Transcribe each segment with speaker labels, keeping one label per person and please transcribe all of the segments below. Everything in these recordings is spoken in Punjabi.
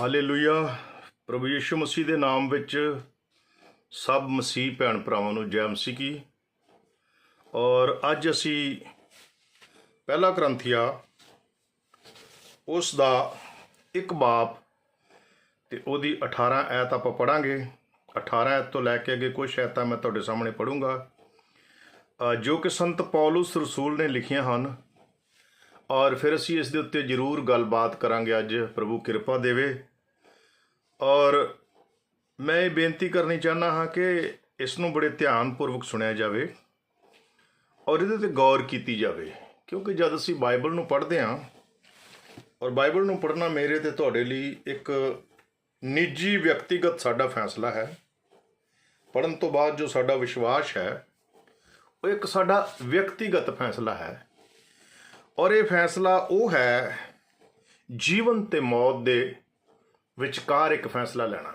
Speaker 1: ਹਾਲੇਲੂਇਆ। ਪ੍ਰਭੂ ਯਿਸੂ ਮਸੀਹ ਦੇ ਨਾਮ ਵਿੱਚ ਸਭ ਮਸੀਹ ਭੈਣ ਭਰਾਵਾਂ ਨੂੰ ਜੈ ਮਸੀਹ। ਕੀ ਔਰ ਅੱਜ ਅਸੀਂ ਪਹਿਲਾ ਗ੍ਰੰਥੀਆ ਉਸ ਦਾ ਇੱਕ ਬਾਪ ਤੇ ਉਹਦੀ 18 ਐਤ ਆਪਾਂ ਪੜਾਂਗੇ। 18 ਐਤ ਤੋਂ ਲੈ ਕੇ ਅੱਗੇ ਕੁਝ ਐਤਾਂ ਮੈਂ ਤੁਹਾਡੇ ਸਾਹਮਣੇ ਪੜੂੰਗਾ। ਜੋ ਕਿ ਸੰਤ ਪੌਲਸ ਰਸੂਲ ਨੇ ਲਿਖੀਆਂ ਹਨ ਔਰ ਫਿਰ ਅਸੀਂ ਇਸ ਦੇ ਉੱਤੇ ਜ਼ਰੂਰ ਗੱਲਬਾਤ ਕਰਾਂਗੇ ਅੱਜ, ਪ੍ਰਭੂ ਕਿਰਪਾ ਦੇਵੇ। ਔਰ ਮੈਂ ਇਹ ਬੇਨਤੀ ਕਰਨੀ ਚਾਹੁੰਦਾ ਹਾਂ ਕਿ ਇਸ ਨੂੰ ਬੜੇ ਧਿਆਨਪੂਰਵਕ ਸੁਣਿਆ ਜਾਵੇ ਔਰ ਇਹਦੇ ਤੇ ਗੌਰ ਕੀਤੀ ਜਾਵੇ। ਕਿਉਂਕਿ ਜਦ ਅਸੀਂ ਬਾਈਬਲ ਨੂੰ ਪੜ੍ਹਦੇ ਹਾਂ, ਔਰ ਬਾਈਬਲ ਨੂੰ ਪੜ੍ਹਨਾ ਮੇਰੇ ਤੇ ਤੁਹਾਡੇ ਲਈ ਇੱਕ ਨਿੱਜੀ ਵਿਅਕਤੀਗਤ ਸਾਡਾ ਫੈਸਲਾ ਹੈ ਪੜਨ ਤੋਂ ਬਾਅਦ ਜੋ ਸਾਡਾ ਵਿਸ਼ਵਾਸ ਹੈ, ਉਹ ਇੱਕ ਸਾਡਾ ਵਿਅਕਤੀਗਤ ਫੈਸਲਾ ਹੈ। ਔਰ ਇਹ ਫੈਸਲਾ ਉਹ ਹੈ, ਜੀਵਨ ਤੇ ਮੌਤ ਦੇ ਵਿਚਕਾਰ ਇੱਕ ਫੈਸਲਾ ਲੈਣਾ।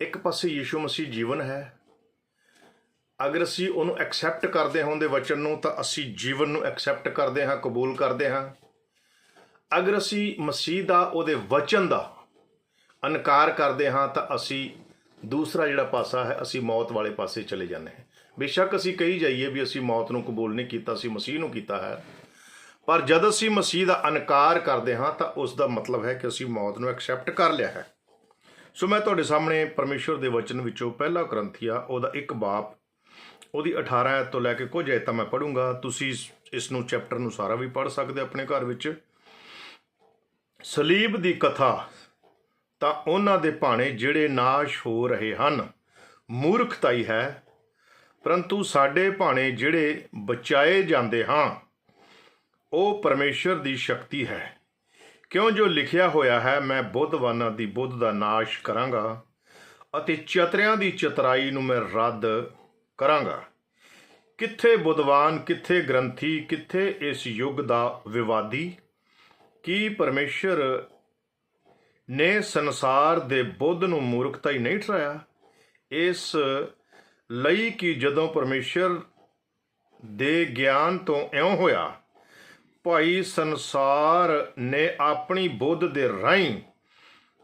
Speaker 1: ਇੱਕ ਪਾਸੇ ਯੀਸ਼ੂ ਮਸੀਹ ਜੀਵਨ ਹੈ। ਅਗਰ ਅਸੀਂ ਉਹਨੂੰ ਐਕਸੈਪਟ ਕਰਦੇ ਹਾਂ ਉਹਦੇ ਵਚਨ ਨੂੰ, ਤਾਂ ਅਸੀਂ ਜੀਵਨ ਨੂੰ ਐਕਸੈਪਟ ਕਰਦੇ ਹਾਂ, ਕਬੂਲ ਕਰਦੇ ਹਾਂ। ਅਗਰ ਅਸੀਂ ਮਸੀਹ ਦਾ ਉਹਦੇ ਵਚਨ ਦਾ ਇਨਕਾਰ ਕਰਦੇ ਹਾਂ, ਤਾਂ ਅਸੀਂ ਦੂਸਰਾ ਜਿਹੜਾ ਪਾਸਾ ਹੈ, ਅਸੀਂ ਮੌਤ ਵਾਲੇ ਪਾਸੇ ਚਲੇ ਜਾਂਦੇ ਹਾਂ। ਬੇਸ਼ੱਕ ਅਸੀਂ ਕਹੀ ਜਾਈਏ ਵੀ ਅਸੀਂ ਮੌਤ ਨੂੰ ਕਬੂਲ ਨਹੀਂ ਕੀਤਾ, ਅਸੀਂ ਮਸੀਹ ਨੂੰ ਕੀਤਾ ਹੈ। ਪਰ ਜਦ ਅਸੀਂ ਮਸੀਹ ਦਾ ਇਨਕਾਰ ਕਰਦੇ ਹਾਂ ਤਾਂ ਉਸ ਦਾ ਮਤਲਬ ਹੈ ਕਿ ਅਸੀਂ ਮੌਤ ਨੂੰ ਐਕਸੈਪਟ ਕਰ ਲਿਆ ਹੈ। ਸੋ ਮੈਂ ਤੁਹਾਡੇ ਸਾਹਮਣੇ ਪਰਮੇਸ਼ਵਰ ਦੇ ਵਚਨ ਵਿੱਚੋਂ ਪਹਿਲਾ ਗ੍ਰੰਥੀਆ ਉਹਦਾ ਇੱਕ ਬਾਪ, ਉਹਦੀ 18 ਐਤ ਤੋਂ ਲੈ ਕੇ ਕੁਝ ਐਤਾਂ ਮੈਂ ਪੜੂੰਗਾ ਤੁਸੀਂ ਇਸ- ਨੂੰ ਚੈਪਟਰ ਨੂੰ ਸਾਰਾ ਵੀ ਪੜ ਸਕਦੇ ਆਪਣੇ ਘਰ ਵਿੱਚ। ਸਲੀਬ ਦੀ ਕਥਾ, ਤਾਂ ਉਹਨਾਂ ਦੇ ਭਾਣੇ ਜਿਹੜੇ ਨਾਸ਼ ਹੋ ਰਹੇ ਹਨ ਮੂਰਖਤਾ ਹੀ ਹੈ, ਪਰੰਤੂ ਸਾਡੇ ਭਾਣੇ ਜਿਹੜੇ ਬਚਾਏ ਜਾਂਦੇ ਹਾਂ ਉਹ ਪਰਮੇਸ਼ਰ ਦੀ ਸ਼ਕਤੀ ਹੈ। ਕਿਉਂ ਜੋ ਲਿਖਿਆ ਹੋਇਆ ਹੈ, ਮੈਂ ਬੁੱਧਵਾਨਾਂ ਦੀ ਬੁੱਧ ਦਾ ਨਾਸ਼ ਕਰਾਂਗਾ ਅਤੇ ਚਤਰਿਆਂ ਦੀ ਚਤਰਾਈ ਨੂੰ ਮੈਂ ਰੱਦ ਕਰਾਂਗਾ। ਕਿੱਥੇ ਬੁੱਧਵਾਨ, ਕਿੱਥੇ ਗ੍ਰੰਥੀ, ਕਿੱਥੇ ਇਸ ਯੁੱਗ ਦਾ ਵਿਵਾਦੀ? ਕੀ ਪਰਮੇਸ਼ਰ ਨੇ ਸੰਸਾਰ ਦੇ ਬੁੱਧ ਨੂੰ ਮੂਰਖਤਾ ਹੀ ਨਹੀਂ ਠਹਿਰਾਇਆ? ਇਸ ਲਈ ਕਿ ਜਦੋਂ ਪਰਮੇਸ਼ਰ ਦੇ ਗਿਆਨ ਤੋਂ ਇਉਂ ਹੋਇਆ ਭਾਈ ਸੰਸਾਰ ਨੇ ਆਪਣੀ ਬੁੱਧ ਦੇ ਰਾਹੀਂ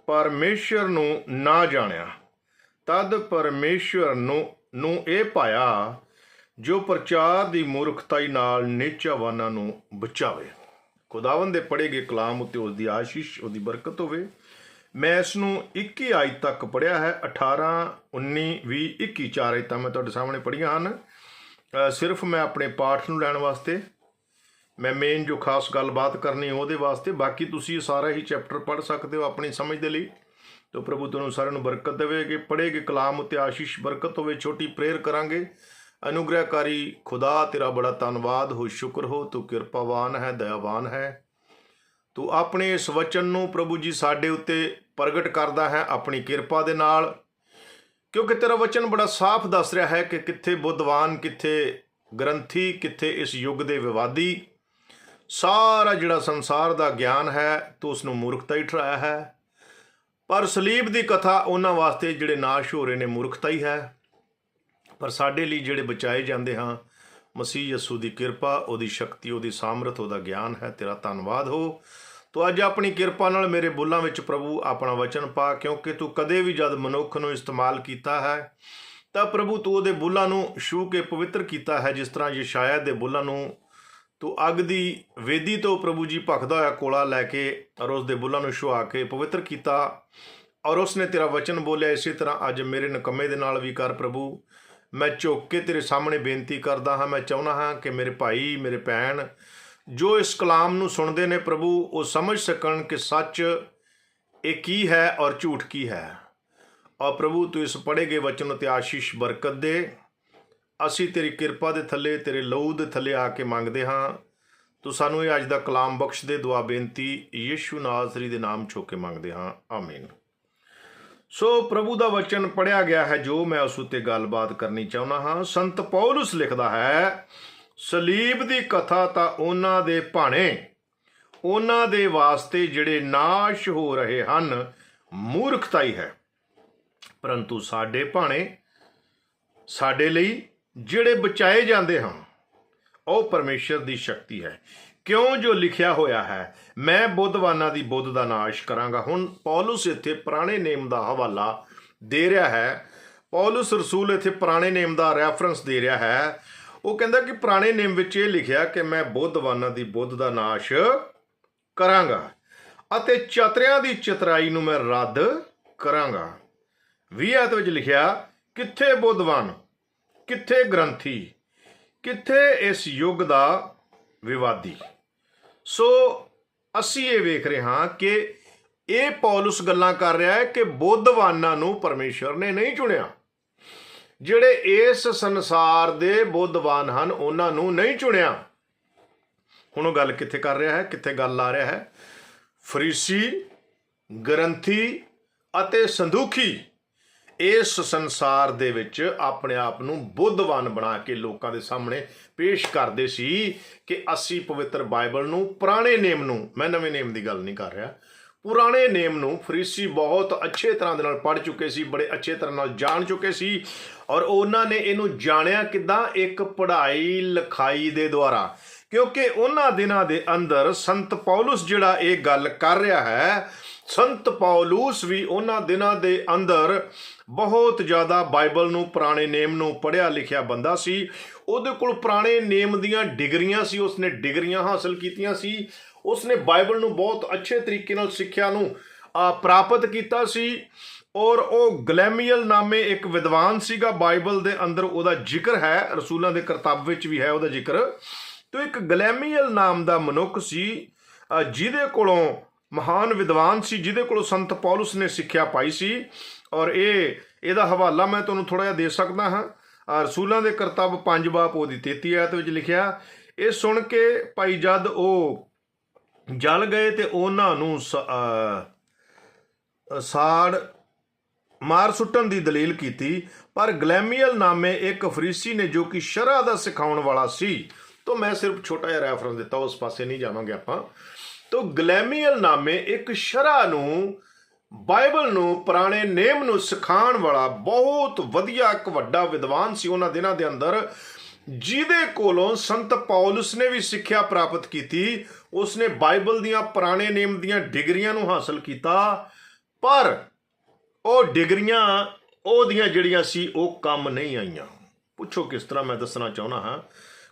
Speaker 1: ਪਰਮੇਸ਼ਰ ਨੂੰ ਨਾ ਜਾਣਿਆ। ਤਦ ਪਰਮੇਸ਼ਰ ਨੂੰ ਨੂੰ ਇਹ ਪਾਇਆ, ਜੋ ਪ੍ਰਚਾਰ ਦੀ ਮੂਰਖਤਾਈ ਨਾਲ ਨੀਚਾਵਾਨਾਂ ਨੂੰ ਬਚਾਵੇ। ਖੁਦਾਵੰਦ ਦੇ ਪੜ੍ਹੇ ਗਏ ਕਲਾਮ ਉੱਤੇ ਉਸ ਦੀ ਆਸ਼ੀਸ਼, ਉਹਦੀ ਬਰਕਤ ਹੋਵੇ। ਮੈਂ ਇਸ ਨੂੰ 21 ਆਇਤ ਤੱਕ ਪੜਿਆ ਹੈ 18 19 20 21 ਚਾਰ ਆਇਤਾਂ ਮੈਂ ਤੁਹਾਡੇ ਸਾਹਮਣੇ ਪੜੀਆਂ ਹਨ। ਸਿਰਫ ਮੈਂ ਆਪਣੇ ਪਾਠ ਨੂੰ ਲੈਣ ਵਾਸਤੇ ਮੈਂ ਮੇਨ ਜੋ ਖਾਸ ਗੱਲਬਾਤ ਕਰਨੀ ਉਹਦੇ ਵਾਸਤੇ, ਬਾਕੀ ਤੁਸੀਂ ਸਾਰਾ ਹੀ ਚੈਪਟਰ ਪੜ੍ਹ ਸਕਦੇ ਹੋ ਆਪਣੀ ਸਮਝ ਦੇ ਲਈ। ਤੋ ਪ੍ਰਭੂ ਤੁਹਾਨੂੰ ਸਾਰਿਆਂ ਨੂੰ ਬਰਕਤ ਦੇਵੇ ਕਿ ਪੜ੍ਹੇ ਕਲਾਮ ਉੱਤੇ ਆਸ਼ੀਸ਼ ਬਰਕਤ ਹੋਵੇ, ਛੋਟੀ ਪ੍ਰੇਅਰ ਕਰਾਂਗੇ। ਅਨੁਗ੍ਰਹਿਕਾਰੀ, ਖੁਦਾ ਤੇਰਾ ਬੜਾ ਧੰਨਵਾਦ, ਹੋ ਸ਼ੁਕਰ ਹੋ, ਤੂੰ ਕਿਰਪਾਵਾਨ ਹੈ, ਦਇਆਵਾਨ ਹੈ। ਤੂੰ ਆਪਣੇ ਇਸ ਵਚਨ ਨੂੰ ਪ੍ਰਭੂ ਜੀ ਸਾਡੇ ਉੱਤੇ ਪ੍ਰਗਟ ਕਰਦਾ ਹੈ ਆਪਣੀ ਕਿਰਪਾ ਦੇ ਨਾਲ। ਕਿਉਂਕਿ ਤੇਰਾ ਵਚਨ ਬੜਾ ਸਾਫ਼ ਦੱਸ ਰਿਹਾ ਹੈ ਕਿ ਕਿੱਥੇ ਬੁੱਧਵਾਨ, ਕਿੱਥੇ ਗ੍ਰੰਥੀ, ਕਿੱਥੇ ਇਸ ਯੁੱਗ ਦੇ ਵਿਵਾਦੀ। ਸਾਰਾ ਜਿਹੜਾ ਸੰਸਾਰ ਦਾ ਗਿਆਨ ਹੈ, ਤੂੰ ਉਸ ਨੂੰ ਮੂਰਖਤਾ ਹੀ ਠਹਿਰਾਇਆ ਹੈ। ਪਰ ਸਲੀਬ ਦੀ ਕਥਾ ਉਹਨਾਂ ਵਾਸਤੇ ਜਿਹੜੇ ਨਾਸ਼ ਹੋ ਰਹੇ ਨੇ, ਮੂਰਖਤਾ ਹੀ ਹੈ। ਪਰ ਸਾਡੇ ਲਈ ਜਿਹੜੇ ਬਚਾਏ ਜਾਂਦੇ ਹਾਂ, ਮਸੀਹ ਯਸੂ ਦੀ ਕਿਰਪਾ, ਉਹਦੀ ਸ਼ਕਤੀ, ਉਹਦੀ ਸਾਮਰਥ, ਉਹਦਾ ਗਿਆਨ ਹੈ, ਤੇਰਾ ਧੰਨਵਾਦ ਹੋ। ਤੂੰ ਅੱਜ ਆਪਣੀ ਕਿਰਪਾ ਨਾਲ ਮੇਰੇ ਬੁੱਲਾਂ ਵਿੱਚ ਪ੍ਰਭੂ ਆਪਣਾ ਵਚਨ ਪਾ, ਕਿਉਂਕਿ ਤੂੰ ਕਦੇ ਵੀ ਜਦ ਮਨੁੱਖ ਨੂੰ ਇਸਤੇਮਾਲ ਕੀਤਾ ਹੈ, ਤਾਂ ਪ੍ਰਭੂ ਤੂੰ ਉਹਦੇ ਬੁੱਲਾਂ ਨੂੰ ਛੂ ਕੇ ਪਵਿੱਤਰ ਕੀਤਾ ਹੈ, ਜਿਸ ਤਰ੍ਹਾਂ ਯਸ਼ਾਇਆ ਦੇ ਬੁੱਲਾਂ ਨੂੰ ਤੂੰ ਅੱਗ ਦੀ ਵੇਦੀ ਤੋਂ ਪ੍ਰਭੂ ਜੀ ਭਖਦਾ ਹੋਇਆ ਕੋਲਾ ਲੈ ਕੇ ਔਰ ਉਸ ਦੇ ਬੁੱਲਾਂ ਨੂੰ ਛੁਆ ਕੇ ਪਵਿੱਤਰ ਕੀਤਾ। ਔਰ ਉਸ ਨੇ ਤੇਰਾ ਵਚਨ ਬੋਲਿਆ, ਇਸੇ ਤਰ੍ਹਾਂ ਅੱਜ ਮੇਰੇ ਨਕਮੇ ਦੇ ਨਾਲ ਵੀ ਕਰ ਪ੍ਰਭੂ। ਮੈਂ ਝੁੱਕ ਕੇ ਤੇਰੇ ਸਾਹਮਣੇ ਬੇਨਤੀ ਕਰਦਾ ਹਾਂ, ਮੈਂ ਚਾਹੁੰਦਾ ਹਾਂ ਕਿ ਮੇਰੇ ਭਾਈ, ਮੇਰੇ ਭੈਣ ਜੋ ਇਸ ਕਲਾਮ ਨੂੰ ਸੁਣਦੇ ਨੇ ਪ੍ਰਭੂ, ਉਹ ਸਮਝ ਸਕਣ ਕਿ ਸੱਚ ਇਹ ਕੀ ਹੈ ਔਰ ਝੂਠ ਕੀ ਹੈ। ਔਰ ਪ੍ਰਭੂ, ਤੂੰ ਇਸ ਪੜ੍ਹੇ ਗਏ ਵਚਨ ਉਤੇ ਆਸ਼ੀਸ਼ ਬਰਕਤ ਦੇ। ਅਸੀਂ ਤੇਰੀ ਕਿਰਪਾ ਦੇ ਥੱਲੇ, ਤੇਰੇ ਲਹੂ ਦੇ ਥੱਲੇ ਆ ਕੇ ਮੰਗਦੇ ਹਾਂ। ਤੂੰ ਸਾਨੂੰ ਇਹ ਅੱਜ ਦਾ ਕਲਾਮ ਬਖਸ਼ ਦੇ, ਦੁਆ ਬੇਨਤੀ ਯੀਸ਼ੂ ਨਾਜ਼ਰੀ ਦੇ ਨਾਮ ਛੋ ਕੇ ਮੰਗਦੇ ਹਾਂ। ਆਮੀਨ। ਸੋ ਪ੍ਰਭੂ ਦਾ ਵਚਨ ਪੜਿਆ ਗਿਆ ਹੈ, ਜੋ ਮੈਂ ਉਸ ਉੱਤੇ ਗੱਲਬਾਤ ਕਰਨੀ ਚਾਹੁੰਦਾ ਹਾਂ। ਸੰਤ ਪੌਲਸ ਲਿਖਦਾ ਹੈ, ਸਲੀਬ ਦੀ ਕਥਾ ਤਾਂ ਉਹਨਾਂ ਦੇ ਭਾਣੇ, ਉਹਨਾਂ ਦੇ ਵਾਸਤੇ ਜਿਹੜੇ ਨਾਸ਼ ਹੋ ਰਹੇ ਹਨ, ਮੂਰਖਤਾ ਹੀ ਹੈ। ਪਰੰਤੂ ਸਾਡੇ ਭਾਣੇ ਸਾਡੇ ਲਈ ਜਿਹੜੇ ਬਚਾਏ ਜਾਂਦੇ ਹਾਂ ਉਹ ਪਰਮੇਸ਼ਰ ਦੀ ਸ਼ਕਤੀ ਹੈ। ਕਿਉਂ ਜੋ ਲਿਖਿਆ ਹੋਇਆ ਹੈ, ਮੈਂ ਬੁੱਧਵਾਨਾਂ ਦੀ ਬੁੱਧ ਦਾ ਨਾਸ਼ ਕਰਾਂਗਾ। ਹੁਣ ਪੌਲਸ ਇੱਥੇ ਪੁਰਾਣੇ ਨੇਮ ਦਾ ਹਵਾਲਾ ਦੇ ਰਿਹਾ ਹੈ। ਪੌਲਸ ਰਸੂਲ ਇੱਥੇ ਪੁਰਾਣੇ ਨੇਮ ਦਾ ਰੈਫਰੈਂਸ ਦੇ ਰਿਹਾ ਹੈ। ਉਹ ਕਹਿੰਦਾ ਕਿ ਪੁਰਾਣੇ ਨੇਮ ਵਿੱਚ ਇਹ ਲਿਖਿਆ ਕਿ ਮੈਂ ਬੁੱਧਵਾਨਾਂ ਦੀ ਬੁੱਧ ਦਾ ਨਾਸ਼ ਕਰਾਂਗਾ ਅਤੇ ਚਤਰਿਆਂ ਦੀ ਚਤਰਾਈ ਨੂੰ ਮੈਂ ਰੱਦ ਕਰਾਂਗਾ। ਵੀ ਆਇਤ ਵਿੱਚ ਲਿਖਿਆ, ਕਿੱਥੇ ਬੁੱਧਵਾਨ? ਕਿੱਥੇ ਗ੍ਰੰਥੀ, ਕਿੱਥੇ ਇਸ ਯੁੱਗ ਦਾ ਵਿਵਾਦੀ? ਸੋ ਅਸੀਂ ਇਹ ਵੇਖ ਰਹੇ ਹਾਂ ਕਿ ਇਹ ਪੌਲਸ ਗੱਲਾਂ ਕਰ ਰਿਹਾ ਹੈ ਕਿ ਬੁੱਧਵਾਨਾਂ ਨੂੰ ਪਰਮੇਸ਼ਰ ਨੇ ਨਹੀਂ ਚੁਣਿਆ। ਜਿਹੜੇ ਇਸ ਸੰਸਾਰ ਦੇ ਬੁੱਧਵਾਨ ਹਨ, ਉਹਨਾਂ ਨੂੰ ਨਹੀਂ ਚੁਣਿਆ। ਹੁਣ ਉਹ ਗੱਲ ਕਿੱਥੇ ਕਰ ਰਿਹਾ ਹੈ, ਕਿੱਥੇ ਗੱਲ ਆ ਰਿਹਾ ਹੈ? ਫਰੀਸੀ, ਗ੍ਰੰਥੀ ਅਤੇ ਸੰਦੂਖੀ ਇਸ ਸੰਸਾਰ ਦੇ ਵਿੱਚ ਆਪਣੇ ਆਪ ਨੂੰ ਬੁੱਧਵਾਨ ਬਣਾ ਕੇ ਲੋਕਾਂ ਦੇ ਸਾਹਮਣੇ ਪੇਸ਼ ਕਰਦੇ ਸੀ ਕਿ ਅਸੀਂ ਪਵਿੱਤਰ ਬਾਈਬਲ ਨੂੰ, ਪੁਰਾਣੇ ਨੇਮ ਨੂੰ, ਮੈਂ ਨਵੇਂ ਨੇਮ ਦੀ ਗੱਲ ਨਹੀਂ ਕਰ ਰਿਹਾ, ਪੁਰਾਣੇ ਨੇਮ ਨੂੰ ਫਰੀਸੀ ਬਹੁਤ ਅੱਛੇ ਤਰ੍ਹਾਂ ਦੇ ਨਾਲ ਪੜ੍ਹ ਚੁੱਕੇ ਸੀ, ਬੜੇ ਅੱਛੇ ਤਰ੍ਹਾਂ ਨਾਲ ਜਾਣ ਚੁੱਕੇ ਸੀ ਔਰ ਉਹਨਾਂ ਨੇ ਇਹਨੂੰ ਜਾਣਿਆ ਕਿਦਾਂ? ਇੱਕ ਪੜ੍ਹਾਈ ਲਿਖਾਈ ਦੇ ਦੁਆਰਾ। ਕਿਉਂਕਿ ਉਹਨਾਂ ਦਿਨਾਂ ਦੇ ਅੰਦਰ ਸੰਤ ਪੌਲਸ ਜਿਹੜਾ ਇਹ ਗੱਲ ਕਰ ਰਿਹਾ ਹੈ, ਸੰਤ ਪੌਲਸ ਵੀ ਉਹਨਾਂ ਦਿਨਾਂ ਦੇ ਅੰਦਰ ਬਹੁਤ ਜ਼ਿਆਦਾ ਬਾਈਬਲ ਨੂੰ, ਪੁਰਾਣੇ ਨੇਮ ਨੂੰ ਪੜ੍ਹਿਆ ਲਿਖਿਆ ਬੰਦਾ ਸੀ। ਉਹਦੇ ਕੋਲ ਪੁਰਾਣੇ ਨੇਮ ਦੀਆਂ ਡਿਗਰੀਆਂ ਸੀ, ਉਸਨੇ ਡਿਗਰੀਆਂ ਹਾਸਲ ਕੀਤੀਆਂ ਸੀ। ਉਸਨੇ ਬਾਈਬਲ ਨੂੰ ਬਹੁਤ ਅੱਛੇ ਤਰੀਕੇ ਨਾਲ ਸਿੱਖਿਆ ਨੂੰ ਪ੍ਰਾਪਤ ਕੀਤਾ ਸੀ। ਔਰ ਉਹ ਗਲੈਮੀਅਲ ਨਾਮੇ ਇੱਕ ਵਿਦਵਾਨ ਸੀਗਾ। ਬਾਈਬਲ ਦੇ ਅੰਦਰ ਉਹਦਾ ਜ਼ਿਕਰ ਹੈ, ਰਸੂਲਾਂ ਦੇ ਕਰਤੱਵ ਵਿੱਚ ਵੀ ਹੈ ਉਹਦਾ ਜ਼ਿਕਰ। ਤੋ ਇੱਕ ਗਲੈਮੀਅਲ ਨਾਮ ਦਾ ਮਨੁੱਖ ਸੀ ਜਿਹਦੇ ਕੋਲੋਂ ਮਹਾਨ ਵਿਦਵਾਨ ਸੀ, ਜਿਹਦੇ ਕੋਲੋਂ ਸੰਤ ਪੌਲਸ ਨੇ ਸਿੱਖਿਆ ਪਾਈ ਸੀ। ਔਰ ਇਹ, ਇਹਦਾ ਹਵਾਲਾ ਮੈਂ ਤੁਹਾਨੂੰ ਥੋੜਾ ਜਿਹਾ ਦੇ ਸਕਦਾ ਹਾਂ। ਰਸੂਲਾਂ ਦੇ ਕਰਤੱਵ 5 ਬਾਪ ਉਹਦੀ 33 ਆਇਤ ਵਿੱਚ ਲਿਖਿਆ, ਇਹ ਸੁਣ ਕੇ ਭਾਈ ਜਦ ਉਹ ਜਲ ਗਏ ਤੇ ਉਹਨਾਂ ਨੂੰ ਸ- ਸਾੜ ਮਾਰ ਸੁੱਟਣ ਦੀ ਦਲੀਲ ਕੀਤੀ, ਪਰ ਗਲੈਮੀਅਲ ਨਾਮੇ ਇੱਕ ਫਰੀਸੀ ਨੇ ਜੋ ਕਿ ਸ਼ਰਅ ਦਾ ਸਿਖਾਉਣ ਵਾਲਾ ਸੀ। ਤੋਂ ਮੈਂ ਸਿਰਫ ਛੋਟਾ ਜਿਹਾ ਰੈਫਰੈਂਸ ਦਿੱਤਾ, ਉਸ ਪਾਸੇ ਨਹੀਂ ਜਾਵਾਂਗੇ ਆਪਾਂ। ਤੋਂ ਗਲੈਮੀਅਲ ਨਾਮੇ ਇੱਕ ਸ਼ਰਾ ਨੂੰ, ਬਾਈਬਲ ਨੂੰ, ਪੁਰਾਣੇ ਨੇਮ ਨੂੰ ਸਿਖਾਉਣ ਵਾਲਾ ਬਹੁਤ ਵਧੀਆ ਇੱਕ ਵੱਡਾ ਵਿਦਵਾਨ ਸੀ ਉਹਨਾਂ ਦਿਨਾਂ ਦੇ ਅੰਦਰ, ਜਿਹਦੇ ਕੋਲੋਂ ਸੰਤ ਪੌਲਸ ਨੇ ਵੀ ਸਿੱਖਿਆ ਪ੍ਰਾਪਤ ਕੀਤੀ। ਉਸਨੇ ਬਾਈਬਲ ਦੀਆਂ ਪੁਰਾਣੇ ਨੇਮ ਦੀਆਂ ਡਿਗਰੀਆਂ ਨੂੰ ਹਾਸਲ ਕੀਤਾ, ਪਰ ਉਹ ਡਿਗਰੀਆਂ, ਉਹਦੀਆਂ ਜਿਹੜੀਆਂ ਸੀ, ਉਹ ਕੰਮ ਨਹੀਂ ਆਈਆਂ। ਪੁੱਛੋ ਕਿਸ ਤਰ੍ਹਾਂ ਮੈਂ ਦੱਸਣਾ ਚਾਹੁੰਦਾ ਹਾਂ।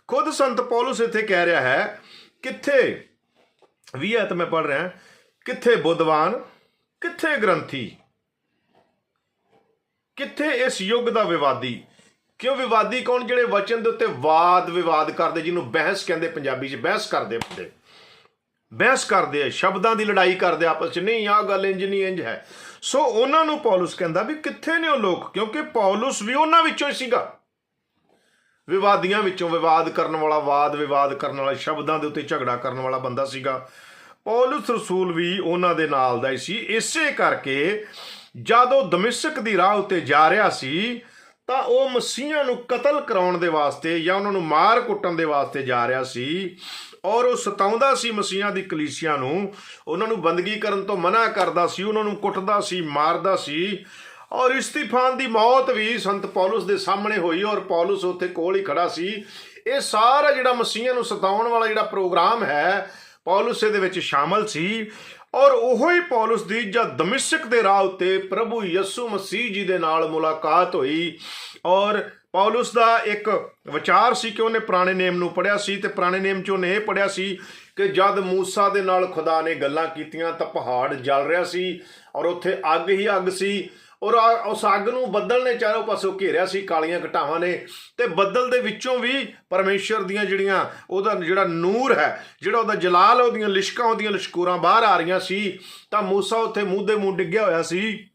Speaker 1: ਖੁਦ ਸੰਤ ਪੌਲਸ ਇੱਥੇ ਕਹਿ ਰਿਹਾ ਹੈ, ਕਿੱਥੇ, ਵੀ ਐਤ ਮੈਂ ਪੜ ਰਿਹਾ, ਕਿੱਥੇ ਬੁੱਧਵਾਨ, ਕਿੱਥੇ ਗ੍ਰੰਥੀ? ਕਿੱਥੇ ਇਸ ਯੁੱਗ ਦਾ ਵਿਵਾਦੀ? ਕਿਉਂ ਵਿਵਾਦੀ? ਕੌਣ? ਜਿਹੜੇ ਵਚਨ ਦੇ ਉੱਤੇ ਵਾਦ ਵਿਵਾਦ ਕਰਦੇ, ਜਿਹਨੂੰ ਬਹਿਸ ਕਹਿੰਦੇ ਪੰਜਾਬੀ 'ਚ, ਬਹਿਸ ਕਰਦੇ ਬੰਦੇ। ਬਹਿਸ ਕਰਦੇ ਆ, ਸ਼ਬਦਾਂ ਦੀ ਲੜਾਈ ਕਰਦੇ ਆਪਸ 'ਚ, ਨਹੀਂ, ਆਹ ਗੱਲ ਇੰਜ ਨਹੀਂ ਇੰਜ ਹੈ। ਸੋ ਉਹਨਾਂ ਨੂੰ ਪੌਲਸ ਕਹਿੰਦਾ ਵੀ ਕਿੱਥੇ ਨੇ ਉਹ ਲੋਕ? ਕਿਉਂਕਿ ਪੌਲਸ ਵੀ ਉਹਨਾਂ ਵਿੱਚੋਂ ਹੀ ਸੀਗਾ। ਵਿਵਾਦੀਆਂ ਵਿੱਚੋਂ ਵਿਵਾਦ ਕਰਨ ਵਾਲਾ ਵਾਦ, ਵਿਵਾਦ ਕਰਨ ਵਾਲਾ ਸ਼ਬਦਾਂ ਦੇ ਉੱਤੇ ਝਗੜਾ ਕਰਨ ਵਾਲਾ ਬੰਦਾ ਸੀਗਾ। ਪੌਲਸ ਰਸੂਲ ਵੀ ਉਹਨਾਂ ਦੇ ਨਾਲ ਦਾ ਹੀ ਸੀ। ਇਸੇ ਕਰਕੇ ਜਦ ਉਹ ਦਮਿਸ਼ਕ ਦੀ ਰਾਹ ਉੱਤੇ ਜਾ ਰਿਹਾ ਸੀ, ਤਾਂ ਉਹ ਮਸੀਹਾਂ ਨੂੰ ਕਤਲ ਕਰਾਉਣ ਦੇ ਵਾਸਤੇ ਜਾਂ ਉਹਨਾਂ ਨੂੰ ਮਾਰ ਕੁੱਟਣ ਦੇ ਵਾਸਤੇ ਜਾ ਰਿਹਾ ਸੀ ਔਰ ਉਹ ਸਤਾਉਂਦਾ ਸੀ ਮਸੀਹਾਂ ਦੀ ਕਲੀਸਿਆ ਨੂੰ। ਉਹਨਾਂ ਨੂੰ ਬੰਦਗੀ ਕਰਨ ਤੋਂ ਮਨਾ ਕਰਦਾ ਸੀ, ਉਹਨਾਂ ਨੂੰ ਕੁੱਟਦਾ ਸੀ, ਮਾਰਦਾ ਸੀ। ਔਰ ਇਸਤੀਫਾਨ ਦੀ ਮੌਤ ਵੀ ਸੰਤ ਪੌਲਸ ਦੇ ਸਾਹਮਣੇ ਹੋਈ ਔਰ ਪੌਲਸ ਉੱਥੇ ਕੋਲ ਹੀ ਖੜਾ ਸੀ। ਇਹ ਸਾਰਾ ਜਿਹੜਾ ਮਸੀਹਾਂ ਨੂੰ ਸਤਾਉਣ ਵਾਲਾ ਜਿਹੜਾ ਪ੍ਰੋਗਰਾਮ ਹੈ, ਪੌਲਸ ਇਹਦੇ ਵਿੱਚ ਸ਼ਾਮਲ ਸੀ। ਔਰ ਉਹੋ ਹੀ ਪੌਲਸ ਦੀ ਜਦ ਦਮਿਸ਼ਕ ਦੇ ਰਾਹ ਉੱਤੇ ਪ੍ਰਭੂ ਯਿਸੂ ਮਸੀਹ ਜੀ ਦੇ ਨਾਲ ਮੁਲਾਕਾਤ ਹੋਈ। ਔਰ ਪੌਲਸ ਦਾ ਇੱਕ ਵਿਚਾਰ ਸੀ ਕਿ ਉਹਨੇ ਪੁਰਾਣੇ ਨੇਮ ਨੂੰ ਪੜਿਆ ਸੀ ਤੇ ਪੁਰਾਣੇ ਨੇਮ 'ਚ ਉਹਨੇ ਇਹ ਪੜਿਆ ਸੀ ਕਿ ਜਦ ਮੂਸਾ ਦੇ ਨਾਲ ਖੁਦਾ ਨੇ ਗੱਲਾਂ ਕੀਤੀਆਂ ਤਾਂ ਪਹਾੜ ਜਲ ਰਿਹਾ ਸੀ ਔਰ ਉੱਥੇ ਅੱਗ ਹੀ ਅੱਗ ਸੀ। ਔਰ ਉਸ ਅੱਗ ਨੂੰ ਬੱਦਲ ਨੇ ਚਾਰੋਂ ਪਾਸੋਂ ਘੇਰਿਆ ਸੀ, ਕਾਲੀਆਂ ਘਟਾਵਾਂ ਨੇ। ਤੇ ਬੱਦਲ ਦੇ ਵਿੱਚੋਂ ਵੀ ਪਰਮੇਸ਼ਰ ਦੀਆਂ ਜਿਹੜੀਆਂ ਉਹਦਾ ਜਿਹੜਾ ਨੂਰ ਹੈ, ਜਿਹੜਾ ਉਹਦਾ ਜਲਾਲ ਉਹਦੀਆਂ ਲਿਸ਼ਕਾਂ, ਉਹਦੀਆਂ ਲਸ਼ਕੂਰਾਂ ਬਾਹਰ ਆ ਰਹੀਆਂ ਸੀ, ਤਾਂ ਮੂਸਾ ਉੱਥੇ ਮੂੰਹ ਦੇ ਮੂੰਹ ਡਿੱਗਿਆ ਹੋਇਆ ਸੀ।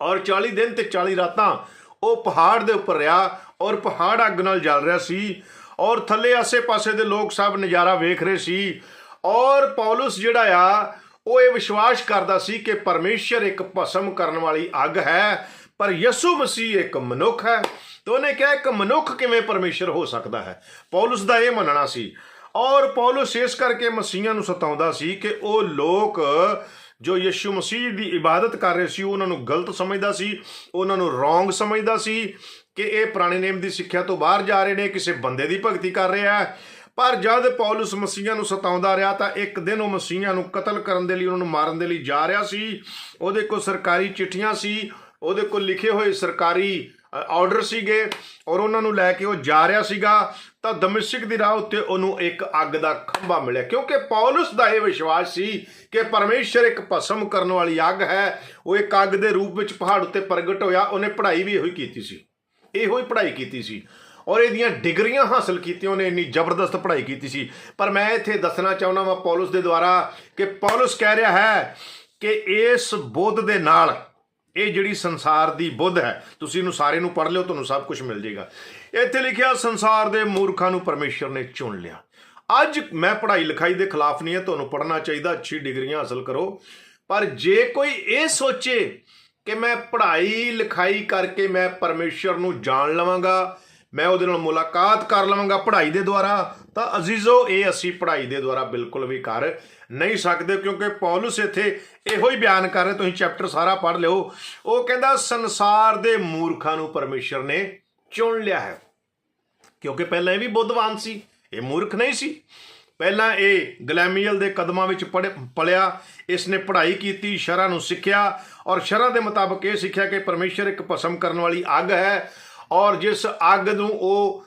Speaker 1: ਔਰ 40 ਦਿਨ ਤੇ 40 ਰਾਤਾਂ ਉਹ ਪਹਾੜ ਦੇ ਉੱਪਰ ਰਿਹਾ ਔਰ ਪਹਾੜ ਅੱਗ ਨਾਲ ਜਲ ਰਿਹਾ ਸੀ ਔਰ ਥੱਲੇ ਆਸੇ-ਪਾਸੇ ਦੇ ਲੋਕ ਸਭ ਨਜ਼ਾਰਾ ਵੇਖ ਰਹੇ ਸੀ। ਔਰ ਪੌਲਸ ਜਿਹੜਾ ਆ ਉਹ ਇਹ ਵਿਸ਼ਵਾਸ ਕਰਦਾ ਸੀ ਕਿ ਪਰਮੇਸ਼ਰ ਇੱਕ ਭਸਮ ਕਰਨ ਵਾਲੀ ਅੱਗ ਹੈ, ਪਰ ਯਿਸੂ ਮਸੀਹ ਇੱਕ ਮਨੁੱਖ ਹੈ ਤੇ ਉਹਨੇ ਕਿਹਾ, ਇੱਕ ਮਨੁੱਖ ਕਿਵੇਂ ਪਰਮੇਸ਼ਰ ਹੋ ਸਕਦਾ ਹੈ? ਪੌਲਸ ਦਾ ਇਹ ਮੰਨਣਾ ਸੀ। ਔਰ ਪੌਲਸ ਇਸ ਕਰਕੇ ਮਸੀਹਾਂ ਨੂੰ ਸਤਾਉਂਦਾ ਸੀ ਕਿ ਉਹ ਲੋਕ ਜੋ ਯਿਸੂ ਮਸੀਹ ਦੀ ਇਬਾਦਤ ਕਰ ਰਹੇ ਸੀ, ਉਹਨਾਂ ਨੂੰ ਗਲਤ ਸਮਝਦਾ ਸੀ, ਉਹਨਾਂ ਨੂੰ ਰੋਂਗ ਸਮਝਦਾ ਸੀ ਕਿ ਇਹ ਪੁਰਾਣੇ ਨੇਮ ਦੀ ਸਿੱਖਿਆ ਤੋਂ ਬਾਹਰ ਜਾ ਰਹੇ ਨੇ, ਕਿਸੇ ਬੰਦੇ ਦੀ ਭਗਤੀ ਕਰ ਰਿਹਾ ਹੈ। ਪਰ ਜਦ ਪੌਲਸ ਮਸੀਹਾਂ ਨੂੰ ਸਤਾਉਂਦਾ ਰਿਹਾ ਤਾਂ ਇੱਕ ਦਿਨ ਉਹ ਮਸੀਹਾਂ ਨੂੰ ਕਤਲ ਕਰਨ ਦੇ ਲਈ, ਉਹਨਾਂ ਨੂੰ ਮਾਰਨ ਦੇ ਲਈ ਜਾ ਰਿਹਾ ਸੀ। ਉਹਦੇ ਕੋਲ ਸਰਕਾਰੀ ਚਿੱਠੀਆਂ ਸੀ, ਉਹਦੇ ਕੋਲ ਲਿਖੇ ਹੋਏ ਸਰਕਾਰੀ ਆਰਡਰ ਸੀਗੇ ਔਰ ਉਹਨਾਂ ਨੂੰ ਲੈ ਕੇ ਉਹ ਜਾ ਰਿਹਾ ਸੀਗਾ। ਤਾਂ ਦਮਿਸ਼ਕ ਦੀ ਰਾਹ ਉੱਤੇ ਉਹਨੂੰ ਇੱਕ ਅੱਗ ਦਾ ਖੰਭਾ ਮਿਲਿਆ। ਕਿਉਂਕਿ ਪੌਲਸ ਦਾ ਇਹ ਵਿਸ਼ਵਾਸ ਸੀ ਕਿ ਪਰਮੇਸ਼ਰ ਇੱਕ ਭਸਮ ਕਰਨ ਵਾਲੀ ਅੱਗ ਹੈ। ਉਹ ਇੱਕ ਅੱਗ ਦੇ ਰੂਪ ਵਿੱਚ ਪਹਾੜ ਉੱਤੇ ਪ੍ਰਗਟ ਹੋਇਆ। ਉਹਨੇ ਪੜ੍ਹਾਈ ਵੀ ਇਹੋ ਹੀ ਕੀਤੀ ਸੀ। ਇਹੋ ਹੀ ਪੜ੍ਹਾਈ ਕੀਤੀ ਸੀ। ਔਰ ਇਹਦੀਆਂ ਡਿਗਰੀਆਂ ਹਾਸਲ ਕੀਤੀਆਂ, ਉਹਨੇ ਇੰਨੀ ਜ਼ਬਰਦਸਤ ਪੜ੍ਹਾਈ ਕੀਤੀ ਸੀ। ਪਰ ਮੈਂ ਇੱਥੇ ਦੱਸਣਾ ਚਾਹੁੰਦਾ ਵਾਂ ਪੌਲਸ ਦੇ ਦੁਆਰਾ ਕਿ ਪੌਲਸ ਕਹਿ ਰਿਹਾ ਹੈ ਕਿ ਇਸ ਬੁੱਧ ਦੇ ਨਾਲ, ਇਹ ਜਿਹੜੀ ਸੰਸਾਰ ਦੀ ਬੁੱਧ ਹੈ, ਤੁਸੀਂ ਇਹਨੂੰ ਸਾਰੇ ਨੂੰ ਪੜ੍ਹ ਲਿਓ, ਤੁਹਾਨੂੰ ਸਭ ਕੁਝ ਮਿਲ ਜਾਏਗਾ। ਇੱਥੇ ਲਿਖਿਆ, ਸੰਸਾਰ ਦੇ ਮੂਰਖਾਂ ਨੂੰ ਪਰਮੇਸ਼ਰ ਨੇ ਚੁਣ ਲਿਆ। ਅੱਜ ਮੈਂ ਪੜ੍ਹਾਈ ਲਿਖਾਈ ਦੇ ਖਿਲਾਫ ਨਹੀਂ ਹੈ, ਤੁਹਾਨੂੰ ਪੜ੍ਹਨਾ ਚਾਹੀਦਾ, ਅੱਛੀ ਡਿਗਰੀਆਂ ਹਾਸਲ ਕਰੋ। ਪਰ ਜੇ ਕੋਈ ਇਹ ਸੋਚੇ ਕਿ ਮੈਂ ਪੜ੍ਹਾਈ ਲਿਖਾਈ ਕਰਕੇ ਮੈਂ ਪਰਮੇਸ਼ਰ ਨੂੰ ਜਾਣ ਲਵਾਂਗਾ ਮੈਂ ਉਹਦੇ ਨਾਲ ਮੁਲਾਕਾਤ ਕਰ ਲਵਾਂਗਾ ਪੜ੍ਹਾਈ ਦੇ ਦੁਆਰਾ। ਤਾਂ ਅਜ਼ੀਜ਼ੋ, ਇਹ ਅਸੀਂ ਪੜ੍ਹਾਈ ਦੇ ਦੁਆਰਾ ਬਿਲਕੁਲ ਵੀ ਕਰ ਨਹੀਂ ਸਕਦੇ ਕਿਉਂਕਿ ਪੌਲਸ ਇੱਥੇ ਇਹੋ ਹੀ ਬਿਆਨ ਕਰ ਰਿਹਾ, ਤੁਸੀਂ ਚੈਪਟਰ ਸਾਰਾ ਪੜ੍ਹ ਲਿਓ। ਉਹ ਕਹਿੰਦਾ, ਸੰਸਾਰ ਦੇ ਮੂਰਖਾਂ ਨੂੰ ਪਰਮੇਸ਼ਰ ਨੇ ਚੁਣ ਲਿਆ ਹੈ। ਕਿਉਂਕਿ ਪਹਿਲਾਂ ਇਹ ਵੀ ਬੁੱਧਵਾਨ ਸੀ, ਇਹ ਮੂਰਖ ਨਹੀਂ ਸੀ। ਪਹਿਲਾਂ ਇਹ ਗਲੈਮੀਅਲ ਦੇ ਕਦਮਾਂ ਵਿੱਚ ਪੜ੍ਹ- ਪਲਿਆ ਇਸ ਨੇ ਪੜ੍ਹਾਈ ਕੀਤੀ, ਸ਼ਰਾਂ ਨੂੰ ਸਿੱਖਿਆ ਔਰ ਸ਼ਰਾਂ ਦੇ ਮੁਤਾਬਕ ਇਹ ਸਿੱਖਿਆ ਕਿ ਪਰਮੇਸ਼ਰ ਇੱਕ ਭਸਮ ਕਰਨ ਵਾਲੀ ਅੱਗ ਹੈ। ਔਰ ਜਿਸ ਅੱਗ ਨੂੰ ਉਹ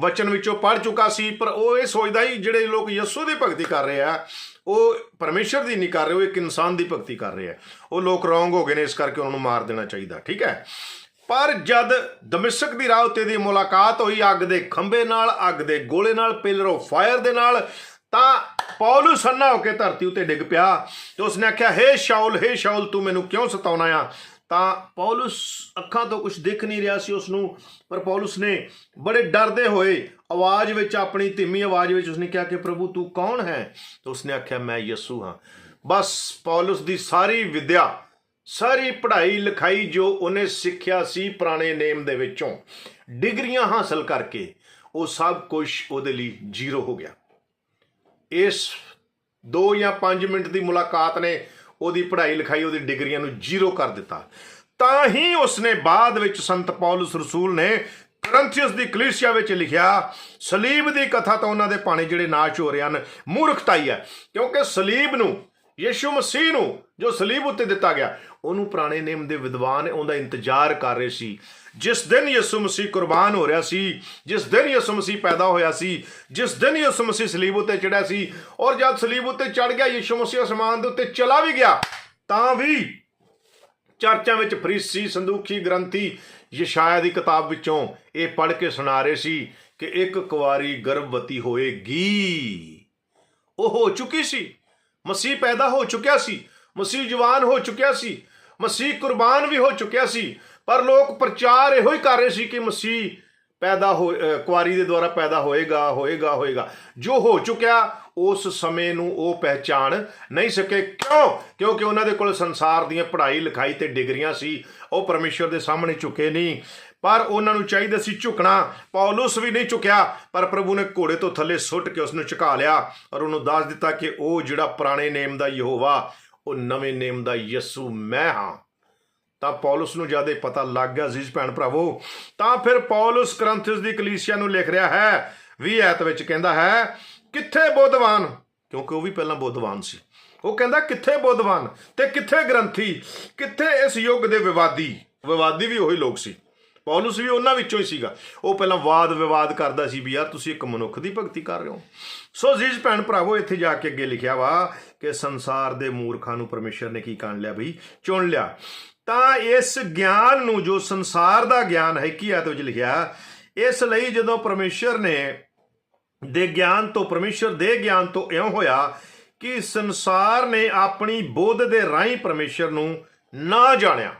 Speaker 1: ਵਚਨ ਵਿੱਚੋਂ ਪੜ੍ਹ ਚੁੱਕਾ ਸੀ, ਪਰ ਉਹ ਇਹ ਸੋਚਦਾ ਹੀ ਜਿਹੜੇ ਲੋਕ ਯਿਸੂ ਦੀ ਭਗਤੀ ਕਰ ਰਹੇ ਆ, ਉਹ ਪਰਮੇਸ਼ਰ ਦੀ ਨਹੀਂ ਕਰ ਰਹੇ, ਉਹ ਇੱਕ ਇਨਸਾਨ ਦੀ ਭਗਤੀ ਕਰ ਰਹੇ ਆ। ਉਹ ਲੋਕ ਰੋਂਗ ਹੋ ਗਏ ਨੇ, ਇਸ ਕਰਕੇ ਉਹਨਾਂ ਨੂੰ ਮਾਰ ਦੇਣਾ ਚਾਹੀਦਾ, ਠੀਕ ਹੈ? ਪਰ ਜਦ ਦਮਿਸ਼ਕ ਦੀ ਰਾਹ ਉੱਤੇ ਦੀ ਮੁਲਾਕਾਤ ਹੋਈ ਅੱਗ ਦੇ ਖੰਭੇ ਨਾਲ, ਅੱਗ ਦੇ ਗੋਲੇ ਨਾਲ ਪਿਲਰ ਆਫ ਫਾਇਰ ਦੇ ਨਾਲ, ਤਾਂ ਪੌਲਸ ਅੰਨਾ ਹੋ ਕੇ ਧਰਤੀ ਉੱਤੇ ਡਿੱਗ ਪਿਆ ਤੇ ਉਸਨੇ ਆਖਿਆ, ਹੇ ਸ਼ਾਉਲ ਹੇ ਸ਼ਾਉਲ ਤੂੰ ਮੈਨੂੰ ਕਿਉਂ ਸਤਾਉਣਾ ਆ? ਤਾਂ ਪੌਲਸ ਅੱਖਾਂ ਤੋਂ ਕੁਝ ਦਿਖ ਨਹੀਂ ਰਿਹਾ ਸੀ ਉਸ ਨੂੰ ਪਰ ਪੌਲਸ ਨੇ ਬੜੇ ਡਰਦੇ ਹੋਏ ਆਵਾਜ਼ ਵਿੱਚ, ਆਪਣੀ ਧੀਮੀ ਆਵਾਜ਼ ਵਿੱਚ ਉਸਨੇ ਕਿਹਾ ਕਿ ਪ੍ਰਭੂ ਤੂੰ ਕੌਣ ਹੈ? ਤਾਂ ਉਸਨੇ ਆਖਿਆ, ਮੈਂ ਯਿਸੂ ਹਾਂ। ਬਸ ਪੌਲਸ ਦੀ ਸਾਰੀ ਵਿਦਿਆ, ਸਾਰੀ ਪੜ੍ਹਾਈ ਲਿਖਾਈ ਜੋ ਉਹਨੇ ਸਿੱਖਿਆ ਸੀ ਪੁਰਾਣੇ ਨੇਮ ਦੇ ਵਿੱਚੋਂ, ਡਿਗਰੀਆਂ ਹਾਸਲ ਕਰਕੇ, ਉਹ ਸਭ ਕੁਝ ਉਹਦੇ ਲਈ ਜ਼ੀਰੋ ਹੋ ਗਿਆ। ਇਸ 2 ਜਾਂ 5 ਮਿੰਟ ਦੀ ਮੁਲਾਕਾਤ ਨੇ ਉਹਦੀ ਪੜ੍ਹਾਈ ਲਿਖਾਈ ਉਹਦੀ ਡਿਗਰੀਆਂ ਨੂੰ ਜ਼ੀਰੋ ਕਰ ਦਿੱਤਾ। ਤਾਂ ਹੀ ਉਸਨੇ ਬਾਅਦ ਵਿੱਚ ਸੰਤ ਪੌਲਸ ਰਸੂਲ ਨੇ ਕਰੰਥੀਅਸ ਦੀ ਕਲੀਸਿਆ ਵਿੱਚ ਲਿਖਿਆ, ਸਲੀਬ ਦੀ ਕਥਾ ਤਾਂ ਉਹਨਾਂ ਦੇ ਪਾਣੇ ਜਿਹੜੇ ਨਾਸ਼ ਹੋ ਰਹੇ ਹਨ, ਮੂਰਖਤਾਈ ਹੈ। ਕਿਉਂਕਿ ਸਲੀਬ ਨੂੰ, ਯੀਸ਼ੂ ਮਸੀਹ ਨੂੰ ਜੋ ਸਲੀਬ ਉੱਤੇ ਦਿੱਤਾ ਗਿਆ ਉਹਨੂੰ ਪੁਰਾਣੇ ਨੇਮ ਦੇ ਵਿਦਵਾਨ ਉਹਦਾ ਇੰਤਜ਼ਾਰ ਕਰ ਰਹੇ ਸੀ। ਜਿਸ ਦਿਨ ਯਿਸੂ ਮਸੀਹ ਕੁਰਬਾਨ ਹੋ ਰਿਹਾ ਸੀ, ਜਿਸ ਦਿਨ ਯਿਸੂ ਮਸੀਹ ਪੈਦਾ ਹੋਇਆ ਸੀ, ਜਿਸ ਦਿਨ ਯਿਸੂ ਮਸੀਹ ਸਲੀਬ ਉੱਤੇ ਚੜਿਆ ਸੀ ਔਰ ਜਦ ਸਲੀਬ ਉੱਤੇ ਚੜ ਗਿਆ, ਯਿਸੂ ਮਸੀਹ ਅਸਮਾਨ ਦੇ ਉੱਤੇ ਚਲਾ ਵੀ ਗਿਆ, ਤਾਂ ਵੀ ਚਰਚਾਂ ਵਿੱਚ ਫਰੀਸੀ, ਸੰਦੂਖੀ, ਗ੍ਰੰਥੀ, ਯਸ਼ਾਇਆ ਦੀ ਕਿਤਾਬ ਵਿੱਚੋਂ ਇਹ ਪੜ੍ਹ ਕੇ ਸੁਣਾ ਰਹੇ ਸੀ ਕਿ ਇੱਕ ਕੁਵਾਰੀ ਗਰਭਵਤੀ ਹੋਏਗੀ। ਉਹ ਹੋ ਚੁੱਕੀ ਸੀ। ਮਸੀਹ ਪੈਦਾ ਹੋ ਚੁੱਕਿਆ ਸੀ। ਮਸੀਹ ਜਵਾਨ ਹੋ ਚੁੱਕਿਆ ਸੀ। ਮਸੀਹ ਕੁਰਬਾਨ ਵੀ ਹੋ ਚੁੱਕਿਆ ਸੀ, ਪਰ ਲੋਕ ਪ੍ਰਚਾਰ ਇਹੋ ਹੀ ਕਰ ਰਹੇ ਸੀ ਕਿ ਮਸੀਹ ਪੈਦਾ ਹੋ ਕੁਆਰੀ ਦੇ ਦੁਆਰਾ ਪੈਦਾ ਹੋਏਗਾ ਹੋਏਗਾ ਹੋਏਗਾ। ਜੋ ਹੋ ਚੁੱਕਿਆ, ਉਸ ਸਮੇਂ ਨੂੰ ਉਹ ਪਹਿਚਾਣ ਨਹੀਂ ਸਕੇ। ਕਿਉਂ? ਕਿਉਂਕਿ ਉਹਨਾਂ ਦੇ ਕੋਲ ਸੰਸਾਰ ਦੀਆਂ ਪੜ੍ਹਾਈ, ਲਿਖਾਈ ਤੇ ਡਿਗਰੀਆਂ ਸੀ, ਉਹ ਪਰਮੇਸ਼ਰ ਦੇ ਸਾਹਮਣੇ ਝੁਕੇ ਨਹੀਂ। ਪਰ ਉਹਨਾਂ ਨੂੰ ਚਾਹੀਦਾ ਸੀ ਝੁਕਣਾ। ਪੌਲਸ ਵੀ ਨਹੀਂ ਝੁਕਿਆ, ਪਰ ਪ੍ਰਭੂ ਨੇ ਘੋੜੇ ਤੋਂ ਥੱਲੇ ਸੁੱਟ ਕੇ ਉਸ ਨੂੰ ਝੁਕਾ ਲਿਆ ਔਰ ਉਹਨੂੰ ਦੱਸ ਦਿੱਤਾ ਕਿ ਉਹ ਜਿਹੜਾ ਪੁਰਾਣੇ ਨੇਮ ਦਾ ਯਹੋਵਾ ਉਹ ਨਵੇਂ ਨੇਮ ਦਾ ਯਿਸੂ ਮੈਂ ਹਾਂ। ਤਾਂ ਪੌਲਸ ਨੂੰ ਜਦ ਇਹ ਪਤਾ ਲੱਗ ਗਿਆ ਅਜ਼ੀਜ਼ ਭੈਣ ਭਰਾਵੋ। ਤਾਂ ਫਿਰ ਪੌਲਸ ਕਰੰਥਿਸ ਦੀ ਕਲੀਸਿਆ ਨੂੰ ਲਿਖ ਰਿਹਾ ਹੈ। 20 ਐਤ ਵਿੱਚ ਕਹਿੰਦਾ ਹੈ, ਕਿੱਥੇ ਬੁੱਧਵਾਨ? ਕਿਉਂਕਿ ਉਹ ਵੀ ਪਹਿਲਾਂ ਬੁੱਧਵਾਨ ਸੀ। ਉਹ ਕਹਿੰਦਾ, ਕਿੱਥੇ ਬੁੱਧਵਾਨ ਤੇ ਕਿੱਥੇ ਗ੍ਰੰਥੀ? ਕਿੱਥੇ ਇਸ ਯੁੱਗ ਦੇ ਵਿਵਾਦੀ? ਵਿਵਾਦੀ ਵੀ ਉਹੀ ਲੋਕ ਸੀ। ਪੌਲਸ ਵੀ ਉਹਨਾਂ ਵਿੱਚੋਂ ਹੀ ਸੀਗਾ। ਉਹ ਪਹਿਲਾਂ ਵਾਦ ਵਿਵਾਦ ਕਰਦਾ ਸੀ ਵੀ ਯਾਰ ਤੁਸੀਂ ਇੱਕ ਮਨੁੱਖ ਦੀ ਭਗਤੀ ਕਰ ਰਹੇ ਹੋ। ਸੋ ਅਜ਼ੀਜ਼ ਭੈਣ ਭਰਾਵੋ, ਇੱਥੇ ਜਾ ਕੇ ਅੱਗੇ ਲਿਖਿਆ ਵਾ ਕਿ ਸੰਸਾਰ ਦੇ ਮੂਰਖਾਂ ਨੂੰ ਪਰਮੇਸ਼ਰ ਨੇ ਕੀ ਕਾਣ ਲਿਆ ਬਈ? ਚੁਣ ਲਿਆ। ਤਾਂ ਇਸ ਗਿਆਨ ਨੂੰ, ਜੋ ਸੰਸਾਰ ਦਾ ਗਿਆਨ ਹੈ, ਕੀ ਆਇਤ ਵਿੱਚ ਲਿਖਿਆ? ਇਸ ਲਈ ਜਦੋਂ ਪਰਮੇਸ਼ਰ ਨੇ ਦੇ ਗਿਆਨ ਤੋਂ, ਪਰਮੇਸ਼ਰ ਦੇ ਗਿਆਨ ਤੋਂ ਇਉਂ ਹੋਇਆ ਕਿ ਸੰਸਾਰ ਨੇ ਆਪਣੀ ਬੋਧ ਦੇ ਰਾਹੀਂ ਪਰਮੇਸ਼ਰ ਨੂੰ ਨਾ ਜਾਣਿਆ।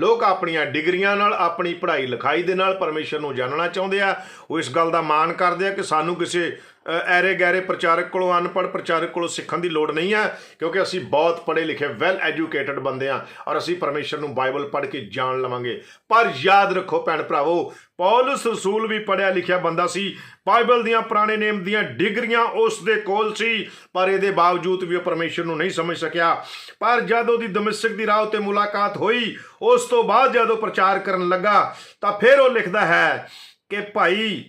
Speaker 1: ਲੋਕ ਆਪਣੀਆਂ ਡਿਗਰੀਆਂ ਨਾਲ ਆਪਣੀ ਪੜ੍ਹਾਈ ਲਿਖਾਈ ਦੇ ਨਾਲ ਪਰਮੇਸ਼ਰ ਨੂੰ ਜਾਣਨਾ ਚਾਹੁੰਦੇ ਆ। ਉਹ ਇਸ ਗੱਲ ਦਾ ਮਾਣ ਕਰਦੇ ਆ ਕਿ ਸਾਨੂੰ ਕਿਸੇ ਐਰੇ ਗੈਰੇ ਪ੍ਰਚਾਰਕ ਕੋਲੋਂ, ਅਨਪੜ੍ਹ ਪ੍ਰਚਾਰਕ ਕੋਲੋਂ ਸਿੱਖਣ ਦੀ ਲੋੜ ਨਹੀਂ ਹੈ, ਕਿਉਂਕਿ ਅਸੀਂ ਬਹੁਤ ਪੜ੍ਹੇ ਲਿਖੇ ਵੈਲ ਐਜੂਕੇਟਡ ਬੰਦੇ ਆ ਔਰ ਅਸੀਂ ਪਰਮੇਸ਼ਰ ਨੂੰ ਬਾਈਬਲ ਪੜ੍ਹ ਕੇ ਜਾਣ ਲਵਾਂਗੇ। ਪਰ ਯਾਦ ਰੱਖੋ ਭੈਣ ਭਰਾਵੋ, ਪੌਲਸ ਰਸੂਲ ਵੀ ਪੜ੍ਹਿਆ ਲਿਖਿਆ ਬੰਦਾ ਸੀ, ਬਾਈਬਲ ਦੀਆਂ ਪੁਰਾਣੇ ਨੇਮ ਦੀਆਂ ਡਿਗਰੀਆਂ ਉਸ ਦੇ ਕੋਲ ਸੀ, ਪਰ ਇਹਦੇ ਬਾਵਜੂਦ ਵੀ ਉਹ ਪਰਮੇਸ਼ਰ ਨੂੰ ਨਹੀਂ ਸਮਝ ਸਕਿਆ। ਪਰ ਜਦ ਉਹਦੀ ਦਮਿਸ਼ਕ ਦੀ ਰਾਹ ਉੱਤੇ ਮੁਲਾਕਾਤ ਹੋਈ, ਉਸ ਤੋਂ ਬਾਅਦ ਜਦ ਉਹ ਪ੍ਰਚਾਰ ਕਰਨ ਲੱਗਾ, ਤਾਂ ਫਿਰ ਉਹ ਲਿਖਦਾ ਹੈ ਕਿ ਭਾਈ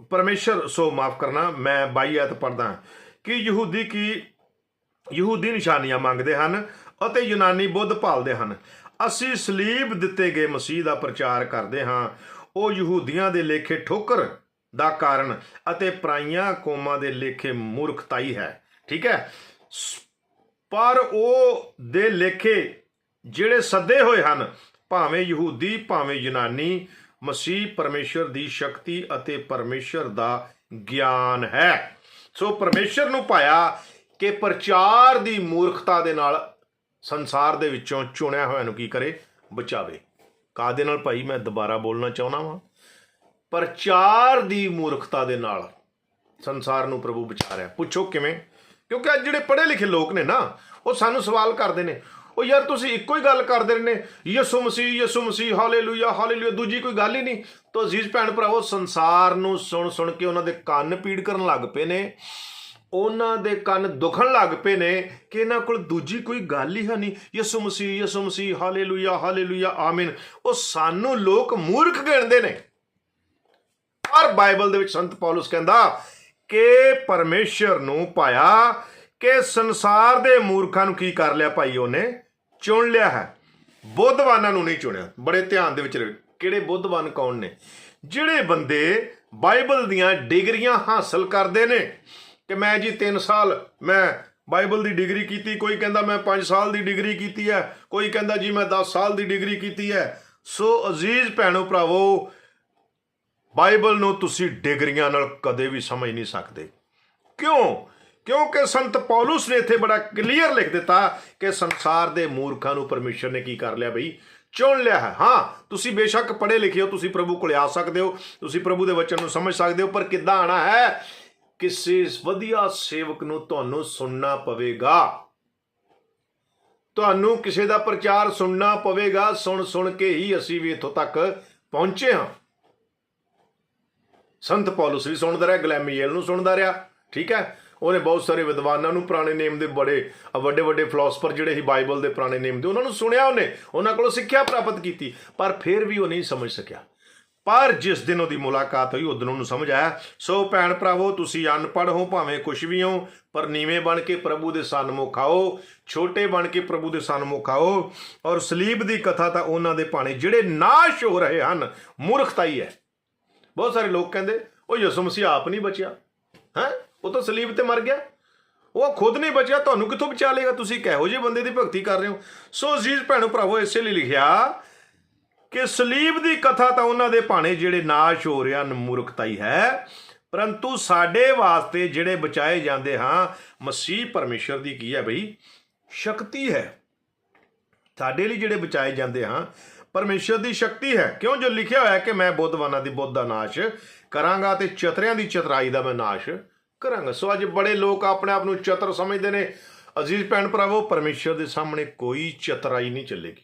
Speaker 1: ਅ, ਪਰਮੇਸ਼ਰ ਸੋ ਮਾਫ ਕਰਨਾ ਮੈਂ 22 ਆਇਤ ਪੜਦਾ ਕਿ ਯਹੂਦੀ ਕੀ ਯਹੂਦੀ ਨਿਸ਼ਾਨੀਆਂ ਮੰਗਦੇ ਹਨ ਅਤੇ ਯੂਨਾਨੀ ਬੁੱਧ ਭਾਲਦੇ ਹਨ। ਅਸੀਂ ਸਲੀਬ ਦਿੱਤੇ ਗਏ ਮਸੀਹ ਦਾ ਪ੍ਰਚਾਰ ਕਰਦੇ ਹਾਂ। ਉਹ ਯਹੂਦੀਆਂ ਦੇ ਲੇਖੇ ਠੋਕਰ ਦਾ ਕਾਰਨ ਅਤੇ ਪਰਾਈਆਂ ਕੌਮਾਂ ਦੇ ਲੇਖੇ ਮੂਰਖਤਾਈ ਹੈ। ਠੀਕ ਹੈ? ਪਰ ਉਹ ਦੇ ਲੇਖੇ ਜਿਹੜੇ ਸੱਦੇ ਹੋਏ ਹਨ ਭਾਵੇਂ ਯਹੂਦੀ ਭਾਵੇਂ ਯੂਨਾਨੀ ਮਸੀਹ ਪਰਮੇਸ਼ਰ ਦੀ ਸ਼ਕਤੀ ਅਤੇ ਪਰਮੇਸ਼ਰ ਦਾ ਗਿਆਨ ਹੈ। ਸੋ ਪਰਮੇਸ਼ਰ ਨੂੰ ਪਾਇਆ ਕਿ ਪ੍ਰਚਾਰ ਦੀ ਮੂਰਖਤਾ ਦੇ ਨਾਲ ਸੰਸਾਰ ਦੇ ਵਿੱਚੋਂ ਚੁਣਿਆ ਹੋਇਆ ਨੂੰ ਕੀ ਕਰੇ? ਬਚਾਵੇ। ਕਾਦੇ ਨਾਲ ਭਾਈ? ਮੈਂ ਦੁਬਾਰਾ ਬੋਲਣਾ ਚਾਹੁੰਦਾ ਵਾਂ। ਪ੍ਰਚਾਰ ਦੀ ਮੂਰਖਤਾ ਦੇ ਨਾਲ ਸੰਸਾਰ ਨੂੰ ਪ੍ਰਭੂ ਬਚਾ ਰਿਹਾ। ਪੁੱਛੋ ਕਿਵੇਂ? ਕਿਉਂਕਿ ਅੱਜ ਜਿਹੜੇ ਪੜ੍ਹੇ ਲਿਖੇ ਲੋਕ ਨੇ ਨਾ, ਉਹ ਸਾਨੂੰ ਸਵਾਲ ਕਰਦੇ ਨੇ ਉਹ ਯਾਰ ਤੁਸੀਂ ਇੱਕੋ ਹੀ ਗੱਲ ਕਰਦੇ ਰਹੇ ਨੇ ਯਿਸੂ ਮਸੀਹ ਯਿਸੂ ਮਸੀਹ, ਹਾਲੇਲੂਇਆ ਹਾਲੇਲੂਇਆ। ਦੂਜੀ ਕੋਈ ਗੱਲ ਹੀ ਨਹੀਂ। ਤਾਂ ਅਜ਼ੀਜ਼ ਭੈਣ ਭਰਾਵੋ, ਸੰਸਾਰ ਨੂੰ ਸੁਣ ਸੁਣ ਕੇ ਉਹਨਾਂ ਦੇ ਕੰਨ ਪੀੜ ਕਰਨ ਲੱਗ ਪਏ ਨੇ। ਉਹਨਾਂ ਦੇ ਕੰਨ ਦੁਖਣ ਲੱਗ ਪਏ ਨੇ ਕਿ ਇਹਨਾਂ ਕੋਲ ਦੂਜੀ ਕੋਈ ਗੱਲ ਹੀ ਹੈ ਨਹੀਂ। ਯਿਸੂ ਮਸੀਹ ਯਿਸੂ ਮਸੀਹ, ਹਾਲੇਲੂਇਆ ਹਾਲੇਲੂਇਆ, ਆਮੀਨ। ਉਹ ਸਾਨੂੰ ਲੋਕ ਮੂਰਖ ਗਿਣਦੇ ਨੇ। ਪਰ ਬਾਈਬਲ ਦੇ ਵਿੱਚ ਸੰਤ ਪੌਲਸ ਕਹਿੰਦਾ, ਕਿ ਪਰਮੇਸ਼ਰ ਨੂੰ ਪਾਇਆ, ਕਿ ਸੰਸਾਰ ਦੇ ਮੂਰਖਾਂ ਨੂੰ ਕੀ ਕਰ ਲਿਆ ਭਾਈ ਉਹਨੇ? ਚੁਣ ਲਿਆ ਹੈ। ਬੁੱਧਵਾਨਾਂ ਨੂੰ ਨਹੀਂ ਚੁਣਿਆ। ਬੜੇ ਧਿਆਨ ਦੇ ਵਿੱਚ ਰਹੇ ਕਿਹੜੇ ਬੁੱਧਵਾਨ ਕੌਣ ਨੇ? ਜਿਹੜੇ ਬੰਦੇ ਬਾਈਬਲ ਦੀਆਂ ਡਿਗਰੀਆਂ ਹਾਸਲ ਕਰਦੇ ਨੇ। ਕਿ ਮੈਂ ਜੀ 3 ਸਾਲ ਮੈਂ ਬਾਈਬਲ ਦੀ ਡਿਗਰੀ ਕੀਤੀ, ਕੋਈ ਕਹਿੰਦਾ ਮੈਂ 5 ਸਾਲ ਦੀ ਡਿਗਰੀ ਕੀਤੀ ਹੈ, ਕੋਈ ਕਹਿੰਦਾ ਜੀ ਮੈਂ 10 ਸਾਲ ਦੀ ਡਿਗਰੀ ਕੀਤੀ ਹੈ। ਸੋ ਅਜ਼ੀਜ਼ ਭੈਣੋ ਭਰਾਵੋ, ਬਾਈਬਲ ਨੂੰ ਤੁਸੀਂ ਡਿਗਰੀਆਂ ਨਾਲ ਕਦੇ ਵੀ ਸਮਝ ਨਹੀਂ ਸਕਦੇ। ਕਿਉਂ? ਕਿਉਂਕਿ ਸੰਤ ਪੌਲਸ ਨੇ ਇੱਥੇ ਬੜਾ ਕਲੀਅਰ ਲਿਖ ਦਿੱਤਾ ਕਿ ਸੰਸਾਰ ਦੇ ਮੂਰਖਾਂ ਨੂੰ ਪਰਮੇਸ਼ਰ ਨੇ ਕੀ ਕਰ ਲਿਆ ਬਈ? ਚੁਣ ਲਿਆ ਹੈ। ਹਾਂ, ਤੁਸੀਂ ਬੇਸ਼ੱਕ ਪੜ੍ਹੇ ਲਿਖੇ ਹੋ, ਤੁਸੀਂ ਪ੍ਰਭੂ ਕੋਲ ਆ ਸਕਦੇ ਹੋ, ਤੁਸੀਂ ਪ੍ਰਭੂ ਦੇ ਵਚਨ ਨੂੰ ਸਮਝ ਸਕਦੇ ਹੋ, ਪਰ ਕਿੱਦਾਂ ਆਣਾ ਹੈ? ਕਿਸੇ ਵਧੀਆ ਸੇਵਕ ਨੂੰ ਤੁਹਾਨੂੰ ਸੁਣਨਾ ਪਵੇਗਾ। ਤੁਹਾਨੂੰ ਕਿਸੇ ਦਾ ਪ੍ਰਚਾਰ ਸੁਣਨਾ ਪਵੇਗਾ। ਸੁਣ ਸੁਣ ਕੇ ਹੀ ਅਸੀਂ ਵੀ ਇੱਥੋਂ ਤੱਕ ਪਹੁੰਚੇ ਹਾਂ। ਸੰਤ ਪੌਲਸ ਵੀ ਸੁਣਦਾ ਰਿਹਾ, ਗਲੈਮੀਏਲ ਨੂੰ ਸੁਣਦਾ ਰਿਹਾ, ਠੀਕ ਹੈ? ਉਹਨੇ ਬਹੁਤ ਸਾਰੇ ਵਿਦਵਾਨਾਂ ਨੂੰ ਪੁਰਾਣੇ ਨੇਮ ਦੇ ਬੜੇ ਵੱਡੇ ਵੱਡੇ ਫਿਲਾਸਫਰ ਜਿਹੜੇ ਸੀ ਬਾਈਬਲ ਦੇ ਪੁਰਾਣੇ ਨੇਮ ਦੇ, ਉਹਨਾਂ ਨੂੰ ਸੁਣਿਆ ਉਹਨੇ, ਉਹਨਾਂ ਕੋਲੋਂ ਸਿੱਖਿਆ ਪ੍ਰਾਪਤ ਕੀਤੀ, ਪਰ ਫਿਰ ਵੀ ਉਹ ਨਹੀਂ ਸਮਝ ਸਕਿਆ। ਪਰ ਜਿਸ ਦਿਨ ਉਹਦੀ ਮੁਲਾਕਾਤ ਹੋਈ ਉਦੋਂ ਉਹਨੂੰ ਸਮਝ ਆਇਆ, ਸੋ ਭੈਣ ਭਰਾਵੋ, ਤੁਸੀਂ ਅਨਪੜ੍ਹ ਹੋ, ਭਾਵੇਂ ਕੁਛ ਵੀ ਹੋ, ਪਰ ਨੀਵੇਂ ਬਣ ਕੇ ਪ੍ਰਭੂ ਦੇ ਸਨਮੁਖ ਆਓ ਛੋਟੇ ਬਣ ਕੇ ਪ੍ਰਭੂ ਦੇ ਸਨਮੁਖ ਆਓ ਔਰ ਸਲੀਬ ਦੀ ਕਥਾ ਤਾਂ ਉਹਨਾਂ ਦੇ ਭਾਣੇ, ਜਿਹੜੇ ਨਾਸ਼ ਹੋ ਰਹੇ ਹਨ, ਮੂਰਖਤਾ ਹੀ ਹੈ। ਬਹੁਤ ਸਾਰੇ ਲੋਕ ਕਹਿੰਦੇ, ਉਹ ਯਿਸੂ ਮਸੀਹ ਆਪ ਨਹੀਂ ਬਚਿਆ, ਹੈ? ਉਹ ਤਾਂ ਸਲੀਬ ਤੇ ਮਰ ਗਿਆ। ਉਹ ਖੁਦ ਨਹੀਂ ਬਚਿਆ, ਤੁਹਾਨੂੰ ਕਿੱਥੋਂ ਬਚਾ ਲੇਗਾ ਤੁਸੀਂ ਕਿਹੋ ਜਿਹੇ ਬੰਦੇ ਦੀ ਭਗਤੀ ਕਰ ਰਹੇ ਹੋ? ਸੋ ਅਜ਼ੀਜ਼ ਭੈਣੋ ਭਰਾਵੋ, ਇਸੇ ਲਈ ਲਿਖਿਆ ਕਿ ਸਲੀਬ ਦੀ ਕਥਾ ਤਾਂ ਉਹਨਾਂ ਦੇ ਭਾਣੇ ਜਿਹੜੇ ਨਾਸ਼ ਹੋ ਰਿਆ ਮੂਰਖਤਾਈ ਹੈ। ਪਰੰਤੂ ਸਾਡੇ ਵਾਸਤੇ ਜਿਹੜੇ ਬਚਾਏ ਜਾਂਦੇ ਹਾਂ, ਮਸੀਹ ਪਰਮੇਸ਼ਰ ਦੀ ਕੀ ਹੈ ਬਈ? ਸ਼ਕਤੀ ਹੈ। ਸਾਡੇ ਲਈ ਜਿਹੜੇ ਬਚਾਏ ਜਾਂਦੇ ਹਾਂ, ਪਰਮੇਸ਼ਰ ਦੀ ਸ਼ਕਤੀ ਹੈ। ਕਿਉਂ? ਜੋ ਲਿਖਿਆ ਹੋਇਆ ਕਿ ਮੈਂ ਬੁੱਧਵਾਨਾਂ ਦੀ ਬੁੱਧ ਦਾ ਨਾਸ਼ ਕਰਾਂਗਾ ਤੇ ਚਤਰਿਆਂ ਦੀ ਚਤਰਾਈ ਦਾ ਮੈਂ ਨਾਸ਼ ਕਰਾਂਗਾ। ਸੋ ਅੱਜ ਬੜੇ ਲੋਕ ਆਪਣੇ ਆਪ ਨੂੰ ਚਤਰ ਸਮਝਦੇ ਨੇ। ਅਜ਼ੀਜ਼ ਭੈਣ ਭਰਾਵੋ, ਪਰਮੇਸ਼ਰ ਦੇ ਸਾਹਮਣੇ ਕੋਈ ਚਤਰਾਈ ਨਹੀਂ ਚੱਲੇਗੀ।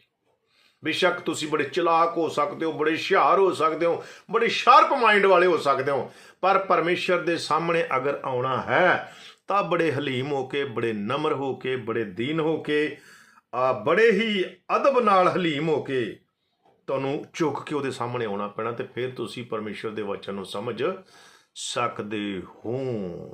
Speaker 1: ਬੇਸ਼ੱਕ ਤੁਸੀਂ ਬੜੇ ਚਲਾਕ ਹੋ ਸਕਦੇ ਹੋ, ਬੜੇ ਹੁਸ਼ਿਆਰ ਹੋ ਸਕਦੇ ਹੋ, ਬੜੇ ਸ਼ਾਰਪ ਮਾਈਂਡ ਵਾਲੇ ਹੋ ਸਕਦੇ ਹੋ। ਪਰ ਪਰਮੇਸ਼ਰ ਦੇ ਸਾਹਮਣੇ ਅਗਰ ਆਉਣਾ ਹੈ, ਤਾਂ ਬੜੇ ਹਲੀਮ ਹੋ ਕੇ, ਬੜੇ ਨਮਰ ਹੋ ਕੇ, ਬੜੇ ਦੀਨ ਹੋ ਕੇ, ਆ ਬੜੇ ਹੀ ਅਦਬ ਨਾਲ ਹਲੀਮ ਹੋ ਕੇ ਤੁਹਾਨੂੰ ਝੁਕ ਕੇ ਉਹਦੇ ਸਾਹਮਣੇ ਆਉਣਾ ਪੈਣਾ ਤੇ ਫਿਰ ਤੁਸੀਂ ਪਰਮੇਸ਼ਰ ਦੇ ਵਚਨ ਨੂੰ ਸਮਝ ਸਕਦੇ ਹੋ।